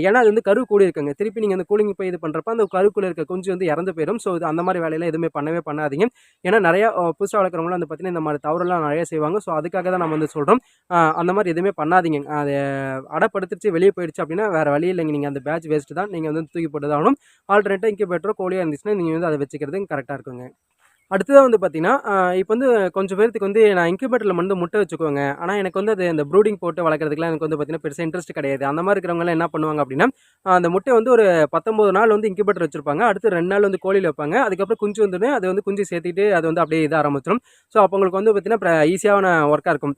ஏன்னா அது வந்து கரு கூடி இருக்குங்க. திருப்பி நீங்கள் அந்த கூலிங் போய் இது பண்ணுறப்ப அந்த கருக்குள்ள இருக்க குஞ்சு வந்து இறந்து போயிடும். ஸோ அந்த மாதிரி வேலையெல்லாம் எதுவுமே பண்ணவே பண்ணாதீங்க. ஏன்னா நிறையா புதுசாக வளர்க்குறவங்களாம் வந்து பார்த்தீங்கன்னா இந்த மாதிரி தவறுலாம் நிறைய செய்வாங்க. ஸோ அதுக்காக தான் நம்ம வந்து சொல்கிறோம் அந்த மாதிரி எதுவுமே பண்ணாதீங்க. அது அடப்படுத்துச்சு வெளியே போயிடுச்சு அப்படின்னா வேறு வழி இல்லைங்க. நீங்கள் அந்த பேட்ச் வேஸ்ட் வச்சுட்டு தான். நீங்கள் வந்து தூக்கி போட்டு தான் ஆகணும் ஆல்டர்னேட்டாக இன்குபேட்டரோ கோழியாக இருந்துச்சுன்னா நீங்கள் வந்து அதை வச்சுக்கிறது கரெக்டாக இருக்குங்க. அடுத்ததாக வந்து பார்த்தீங்கன்னா இப்போ வந்து கொஞ்சம் பேர்த்துக்கு வந்து நான் இன்குபேட்டரில் வந்து முட்டை வச்சுக்கோங்க ஆனால் எனக்கு வந்து அது அந்த ப்ரூடிங் போட்டு வளர்க்குறதுக்குலாம் எனக்கு வந்து பார்த்தீங்கன்னா பெருசாக இன்ட்ரெஸ்ட் கிடையாது. அந்த மாதிரி இருக்கிறவங்களாம் என்ன பண்ணுவாங்க அப்படின்னா அந்த முட்டை வந்து ஒரு பத்தொம்பது நாள் வந்து இன்குபேட்டர் வச்சிருப்பாங்க. அடுத்து ரெண்டு நாள் வந்து கோழியில் வைப்பாங்க. அதுக்கப்புறம் குஞ்சு வந்துடும் அது வந்து குஞ்சு சேர்த்திட்டு அது வந்து அப்படியே இதாக ஆரம்பிச்சிடும். ஸோ அப்போ உங்களுக்கு வந்து பார்த்தீங்கன்னா ஈஸியான ஒர்க்காக இருக்கும்.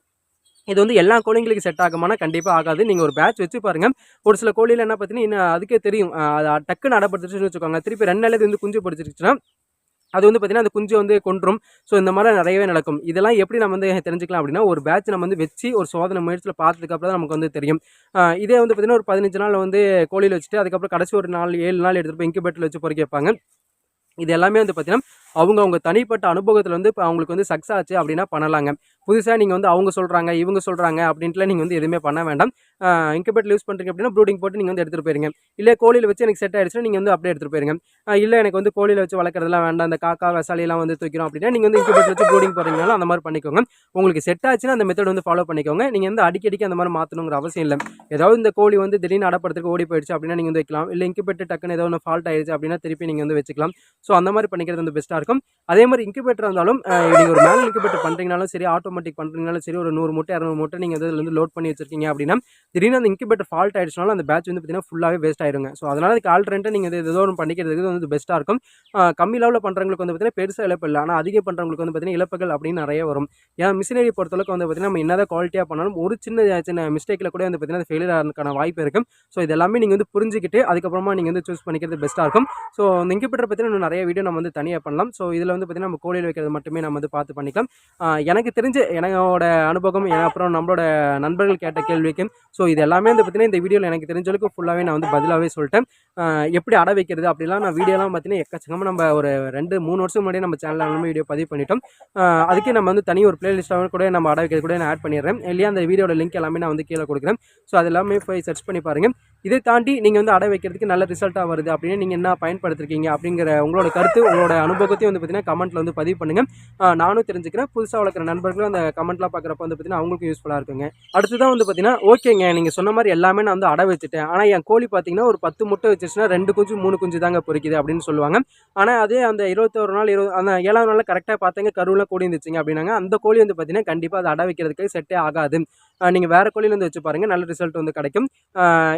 இது வந்து எல்லா கோழிங்களுக்கு செட் ஆகுமானா கண்டிப்பாக ஆகாது. நீங்கள் ஒரு பேட்ச் வச்சு பாருங்கள் ஒரு சில கோழியில் என்ன பார்த்தீங்கன்னா இன்னும் அதுக்கே தெரியும். டக்குன்னு அடப்படுத்துச்சுன்னு வச்சுக்கோங்க. திருப்பி ரெண்டு நிலையில் வந்து குஞ்சு பிடிச்சிருச்சுன்னா அது வந்து பார்த்தீங்கன்னா அந்த குஞ்சு வந்து கொன்றும். ஸோ இந்த மாதிரி நிறையவே நடக்கும். இதெல்லாம் எப்படி நம்ம வந்து தெரிஞ்சுக்கலாம் அப்படின்னா ஒரு பேட்ச் நம்ம வந்து வச்சு ஒரு சோதனை முயற்சியில் பார்த்ததுக்கப்புறம் தான் நமக்கு வந்து தெரியும். இதே வந்து பார்த்தீங்கன்னா ஒரு பதினஞ்சு நாள் வந்து கோழியில் வச்சுட்டு அதுக்கப்புறம் கடைசி ஒரு நாள் ஏழு நாள் எடுத்துகிட்டு போய் இன்குபேட்டரில் வச்சு பொறுக்க வைப்பாங்க. இது எல்லாமே வந்து பார்த்திங்கன்னா அவங்க அவங்க தனிப்பட்ட அனுபவத்தில் வந்து இப்போ அவங்களுக்கு வந்து சக்ஸ் ஆச்சு அப்படின்னா பண்ணலாங்க. புதுசாக நீங்கள் வந்து அவங்க சொல்கிறாங்க இவங்க சொல்கிறாங்க அப்படின்ட்டுலாம் நீங்கள் வந்து எதுவுமே பண்ண வேண்டாம். இன்குபேட்டர் யூஸ் பண்ணுறீங்க அப்படின்னா ப்ரூடிங் போட்டு நீங்கள் வந்து எடுத்துகிட்டு போயிருங்க. இல்லை கோழியில் வச்சு எனக்கு செட் ஆயிடுச்சுன்னா நீங்கள் வந்து அப்படியே எடுத்துகிட்டு போயிருங்க. இல்லை எனக்கு வந்து கோழியில் வச்சு வளர்க்குறதுலாம் வேண்டாம். அந்த காக்கா வசாலியெல்லாம் வந்து தூக்கிறோம் அப்படின்னா நீங்கள் வந்து இன்குபேட்டர் வச்சு ப்ரூடிங் போகிறீங்கனாலும் அந்த மாதிரி பண்ணிக்கோங்க. உங்களுக்கு செட் ஆச்சுன்னா அந்த மெத்தட் வந்து ஃபாலோ பண்ணிக்கோங்க. நீங்கள் வந்து அடிக்கடிக்கு அந்த மாதிரி மாற்றணுங்கிற அவசியம் இல்லை. ஏதாவது இந்த கோழி வந்து திடீர்னு அடப்படுறதுக்கு ஓடி போயிடுச்சு அப்படின்னா நீங்கள் வந்து வைக்கலாம். இல்லை இன்குபேட்டர் டக்குன்னு ஏதோ ஒன்று ஃபால்ட் ஆயிடுச்சு அப்படின்னா திருப்பி நீங்கள் வந்து வச்சுக்கலாம். ஸோ அந்த மாதிரி பண்ணிக்கிறது வந்து பெஸ்ட்டாக இருக்கும் அதே மாதிரி இன்குபேட்டர் இருந்தாலும் நீங்கள் ஒரு மேனுவல் இன்குபேட்டர் பண்ணுறீங்கனாலும் சரி ஆட்டோமேட்டிக் பண்ணுறீங்கனாலும் சரி ஒரு நூறு மூட்டை இரநூறு மூட்டை நீங்கள் அதில் வந்து லோட் பண்ணி வச்சிருக்கீங்க அப்படின்னா திடீர்னு அந்த இன்குபேட்டர் ஃபால்ட் ஆயிடுச்சுனாலும் அந்த பேட்ச் வந்து பார்த்தீங்கன்னா ஃபுல்லாகவே வேஸ்ட் ஆயிருங்க. ஸோ அதனால் அதுக்கு ஆல்ட்ரேட்டாக நீங்கள் இது ஏதோ ஒன்று பண்ணிக்கிறதுக்கு வந்து பெஸ்ட்டாக இருக்கும். கம்மி லெவலில் பண்ணுறவங்களுக்கு வந்து பார்த்தீங்கன்னா பெருசாக இழப்பு இல்லை. ஆனால் அதிகம் பண்ணுறவங்களுக்கு வந்து பார்த்தீங்கன்னா இழப்புகள் அப்படின்னு நிறைய வரும். ஏன்னா மிஷினரி பொறுத்தளவுக்கு வந்து பார்த்தீங்கன்னா நம்ம என்னதான் குவாலிட்டியாக பண்ணாலும் ஒரு சின்ன சின்ன மிஸ்டேக்கில் கூட வந்து பார்த்தீங்கன்னா ஃபெயிலியர் ஆகிறதுக்கான வாய்ப்பு இருக்கும் ஸோ இது எல்லாமே நீங்கள் வந்து புரிஞ்சுக்கிட்டு அதுக்கப்புறமா நீங்கள் வந்து சூஸ் பண்ணிக்கிறது பெஸ்ட்டாக இருக்கும். ஸோ இந்த இன்குபேட்டர் பற்றி இன்னும் நிறைய வீடியோ நம்ம வந்து தனியாக பண்ணலாம். ஸோ இதில் வந்து பார்த்திங்கன்னா நம்ம கோழியில் வைக்கிறது மட்டுமே நம்ம வந்து பார்த்து பண்ணிக்கலாம். எனக்கு தெரிஞ்ச என்னோட அனுபவம் அப்புறம் நம்மளோட நண்பர்கள் கேட்ட கேள்விக்கு ஸோ இது எல்லாமே வந்து பார்த்தீங்கன்னா இந்த வீடியோவில் எனக்கு தெரிஞ்ச அளவுக்கு ஃபுல்லாகவே நான் வந்து பதிலாகவே சொல்லிட்டேன். எப்படி அடை வைக்கிறது அப்படிலாம் நான் வீடியோலாம் பார்த்தீங்கன்னா எக்கச்சக்கமாக நம்ம ஒரு ரெண்டு மூணு வருஷம் முன்னாடியே நம்ம சேனலில் நம்ம வீடியோ பதிவு பண்ணிட்டோம். அதுக்கே நம்ம வந்து தனி ஒரு பிளேலிஸ்ட்டாக கூட நம்ம அடை வைக்கிறது கூட நான் ஆட் பண்ணிடுறேன். இல்லையா அந்த வீடியோட லிங்க் எல்லாமே நான் வந்து கீழே கொடுக்குறேன். ஸோ அது எல்லாமே போய் சர்ச் பண்ணி பாருங்கள் இதை தாண்டி நீங்கள் வந்து அடை வைக்கிறதுக்கு நல்ல ரிசல்ட்டாக வருது அப்படின்னு நீங்கள் என்ன பயன்படுத்திருக்கீங்க அப்படிங்கிற உங்களோட கருத்து உங்களோட அனுபவத்தையும் வந்து பார்த்தீங்கன்னா கமெண்ட்டில் வந்து பதிவு பண்ணுங்கள் நானும் தெரிஞ்சுக்கிறேன். புதுசாக வளர்க்குற நண்பர்களும் அந்த கமெண்ட்லாம் பார்க்குறப்ப வந்து பார்த்தீங்கன்னா அவங்களுக்கும் யூஸ்ஃபுல்லாக இருக்குங்க. அடுத்ததான் வந்து பார்த்தீங்கன்னா ஓகேங்க நீங்கள் சொன்ன மாதிரி எல்லாமே நான் வந்து அடை வச்சுட்டேன். ஆனால் என் கோழி பார்த்தீங்கன்னா ஒரு பத்து முட்டை வச்சிருச்சுன்னா ரெண்டு குஞ்சு மூணு குஞ்சு தாங்க பொறிக்குது அப்படின்னு சொல்லுவாங்க. ஆனால் அதே அந்த இருபத்தோரு நாள் இருபது அந்த ஏழாவது நாளில் கரெக்டாக பார்த்தீங்க கருவெலாம் கூடி இருந்துச்சுங்க அப்படின்னாங்க. அந்த கோழி வந்து பார்த்தீங்கன்னா கண்டிப்பாக அதை அடை வைக்கிறதுக்கு செட்டே ஆகாது. நீங்கள் வேறு கோழியில வந்து வச்சு பாருங்கள் நல்ல ரிசல்ட் வந்து கிடைக்கும்.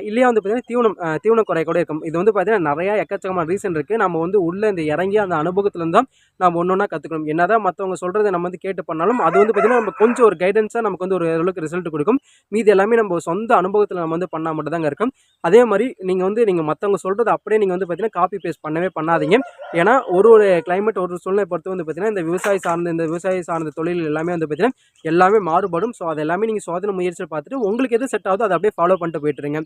இல்லையா வந்து பார்த்தீங்கன்னா தீவனம் தீவனம் குறை கூட இருக்கும். இது வந்து பார்த்தீங்கன்னா நிறையா எக்கச்சக்கமான ரீசன் இருக்குது நம்ம வந்து உள்ளே இந்த இறங்கி அந்த அனுபவத்துலேருந்து தான் நம்ம ஒன்று ஒன்றா கற்றுக்கணும் என்ன தான் மற்றவங்க சொல்கிறத நம்ம வந்து கேட்டு பண்ணாலும் அது வந்து பார்த்திங்கன்னா நம்ம கொஞ்சம் ஒரு கைடன்ஸாக நமக்கு வந்து ஒரு அளவுக்கு ரிசல்ட் கொடுக்கும். மீதி எல்லாமே நம்ம சொந்த அனுபவத்தில் நம்ம வந்து பண்ணால் மட்டும் தாங்க இருக்கும். அதே மாதிரி நீங்கள் வந்து நீங்கள் மற்றவங்க சொல்கிறத அப்படியே நீங்கள் வந்து பார்த்திங்கன்னா காப்பி பேஸ்ட் பண்ணவே பண்ணாதீங்க. ஏன்னா ஒரு ஒரு கிளைமேட் ஒரு சூழ்நிலை பொறுத்து வந்து பார்த்தீங்கன்னா இந்த விவசாய சார்ந்த இந்த விவசாயி சார்ந்த தொழில் எல்லாமே வந்து பார்த்தீங்கன்னா எல்லாமே மாறுபடும். ஸோ அது எல்லாமே நீங்கள் சோதனை முயற்சியில் பார்த்துட்டு உங்களுக்கு எது செட் ஆகுதோ அதை அப்படியே ஃபாலோ பண்ணிட்டு போயிட்டுருங்க.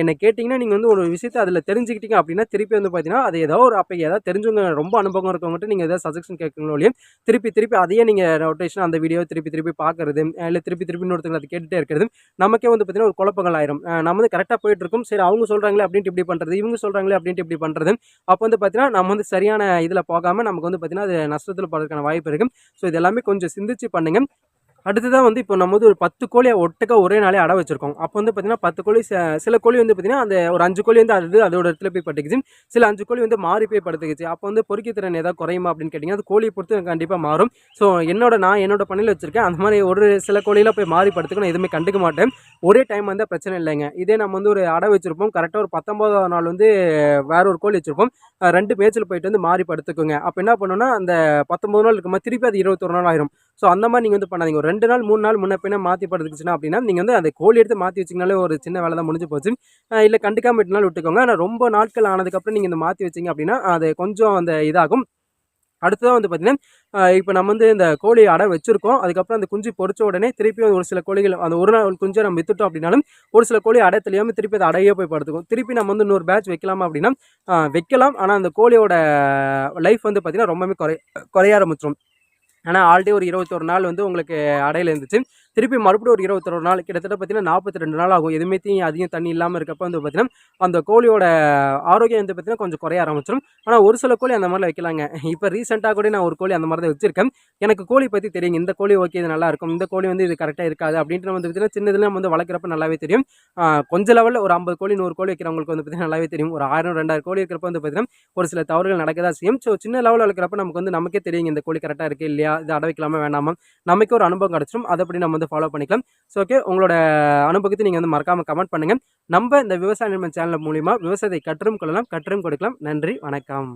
என்னை கேட்டிங்கன்னா நீங்கள் வந்து ஒரு விஷயத்தை அதில் தெரிஞ்சுக்கிட்டீங்க அப்படின்னா திருப்பி வந்து பார்த்தீங்கன்னா அது ஏதோ ஒரு அப்போ ஏதாவது தெரிஞ்சவங்க ரொம்ப அனுபவம் இருக்கவங்ககிட்ட நீங்கள் ஏதாவது சஜஷன் கேட்கணும் இல்லையா திருப்பி திருப்பி அதையே நீங்கள் ரொட்டேஷன் அந்த வீடியோ திருப்பி திருப்பி பார்க்குறது இல்லை திருப்பி திருப்பி இன்னொருத்தங்க அதை கேட்டுகிட்டே இருக்கிறது நமக்கே வந்து பார்த்தீங்கன்னா ஒரு குழப்பங்கள் ஆயிரும். நம்ம வந்து கரெக்டாக போயிட்டுருக்கும். சரி அவங்க சொல்கிறாங்களே அப்படின்ட்டு இப்படி பண்ணுறது இவங்க சொல்கிறாங்களே அப்படின்ட்டு இப்படி பண்ணுறது அப்போ வந்து பார்த்தீங்கன்னா நம்ம வந்து சரியான இதில் போகாமல் நமக்கு வந்து பார்த்தீங்கன்னா அது நஷ்டத்தில் போகிறதுக்கான வாய்ப்பு இருக்குது ஸோ இது எல்லாமே கொஞ்சம் சிந்திச்சு பண்ணுங்கள் அடுத்ததான் வந்து இப்போ நம்ம வந்து ஒரு பத்து கோழியை ஒட்டுக்க ஒரே நாளே அடை வச்சிருக்கோம். அப்போ வந்து பார்த்தீங்கன்னா பத்து கோழி சில கோழி வந்து பார்த்தீங்கன்னா அந்த ஒரு அஞ்சு கோழி வந்து அது அதோட இடத்துல போய் பட்டுக்குச்சு சில அஞ்சு கோழி வந்து மாறி போய் படுத்துக்குச்சு அப்போ வந்து பொறுக்கி திறன் ஏதாவது குறையுமா அப்படின்னு கேட்டிங்கன்னா அது கோழியை பொறுத்து கண்டிப்பாக மாறும். ஸோ என்னோட நான் என்னோட பணியில் வச்சிருக்கேன். அந்த மாதிரி ஒரு சில கோழியெல்லாம் போய் மாறி படுத்துக்கணும் நான் எதுவுமே கண்டுக்க மாட்டேன். ஒரே டைம் வந்தால் பிரச்சனை இல்லைங்க. இதே நம்ம வந்து ஒரு அடை வச்சிருப்போம். கரெக்டாக ஒரு பத்தொம்போதாவது நாள் வந்து வேற ஒரு கோழி வச்சிருப்போம். ரெண்டு மேய்ச்சல் போயிட்டு வந்து மாறி படுத்துக்குங்க. அப்போ என்ன பண்ணணும்னா அந்த பத்தொம்பது நாள் இருக்கும்போது திருப்பி அது இருபத்தொரு நாள் ஆயிரும். ஸோ அந்த மாதிரி நீங்கள் வந்து பண்ணாதீங்க. ஒரு ரெண்டு நாள் மூணு நாள் முன்ன பின்ன மாற்றி படுத்துச்சுன்னா அப்படின்னா நீங்கள் வந்து அந்த கோழி எடுத்து மாற்றி வச்சிங்கனாலே ஒரு சின்ன வேலை தான் முடிஞ்சு போச்சு. இல்லை கண்டுக்காம விட்டுனாலும் விட்டுக்கோங்க. ஆனால் ரொம்ப நாட்கள் ஆனதுக்கப்புறம் நீங்கள் இந்த மாற்றி வச்சிங்க அப்படின்னா அது கொஞ்சம் அந்த இதாகும். அடுத்ததான் வந்து பார்த்தீங்கன்னா இப்போ நம்ம வந்து இந்த கோழி அடை வச்சுருக்கோம். அதுக்கப்புறம் அந்த குஞ்சு பொறிச்ச உடனே திருப்பி ஒரு சில கோழிகள் அந்த ஒரு நாள் குஞ்சை நம்ம வித்துட்டோம் அப்படின்னாலும் ஒரு சில கோழி அடை தெரியாமல் திருப்பி அதை அடையே போய் படுத்துக்கும். திருப்பி நம்ம வந்து இன்னொரு பேட்ச் வைக்கலாமா அப்படின்னா வைக்கலாம். ஆனால் அந்த கோழியோட லைஃப் வந்து பார்த்திங்கன்னா ரொம்பவே குறை குறைய ஆரம்பிச்சிடும் ஆனால் ஆல்ரெடி ஒரு இருபத்தொரு நாள் வந்து உங்களுக்கு அடையில் இருந்துச்சு. திருப்பி மறுபடியும் ஒரு இருபத்தொரு நாள் கிட்டத்தட்ட பார்த்தீங்கன்னா நாற்பத்தி ரெண்டு நாள் ஆகும். எதுவுமே தீ அதிகம் தண்ணி இல்லாமல் இருக்கப்போ வந்து பார்த்தீங்கன்னா அந்த கோழியோட ஆரோக்கியம் வந்து பார்த்தீங்கன்னா கொஞ்சம் குறைய ஆரம்பிச்சிடும் ஆனால் ஒரு சில கோழி அந்த மாதிரிலாம் வைக்கலாங்க. இப்போ ரீசெண்டாக கூட நான் ஒரு கோழி அந்த மாதிரி தான் வச்சிருக்கேன். எனக்கு கோழி பற்றி தெரியும் இந்த கோழி ஓகே இது நல்லா இருக்கும். இந்த கோழி வந்து இது கரெக்டாக இருக்காது அப்படின்ட்டு வந்து பார்த்தீங்கன்னா சின்னதுல நம்ம வந்து வளர்க்குறப்ப நல்லாவே தெரியும். கொஞ்சம் லெவலில் ஒரு ஐம்பது கோழி நூறு கோழி வைக்கிறவங்களுக்கு வந்து பார்த்தீங்கன்னா நல்லாவே தெரியும். ஒரு ஆயிரம் ரெண்டாயிரம் கோழி இருக்கிறப்ப வந்து பார்த்தீங்கன்னா ஒரு சில தவறுகள் நடக்க தான் செய்யும். ஸோ சின்ன லெவலில் வளர்க்குறப்ப நமக்கு வந்து நமக்கே தெரியும் இந்த கோழி கரெக்டாக இருக்குது இல்லையா? இது அடை வைக்கலாமா வேண்டாமா? நமக்கு ஒரு அனுபவம் கிடச்சிடும் அதை அப்படி நம்ம வந்து ஃபாலோ பண்ணிக்கலாம். ஸோ ஓகே உங்களோட அனுபவத்தை நீங்கள் வந்து மறக்காமல் கமெண்ட் பண்ணுங்கள் நம்ம இந்த விவசாய நிறுவன சேனல் மூலிமா விவசாயத்தை கற்றும் கொள்ளலாம் கற்றும் கொடுக்கலாம். நன்றி வணக்கம்.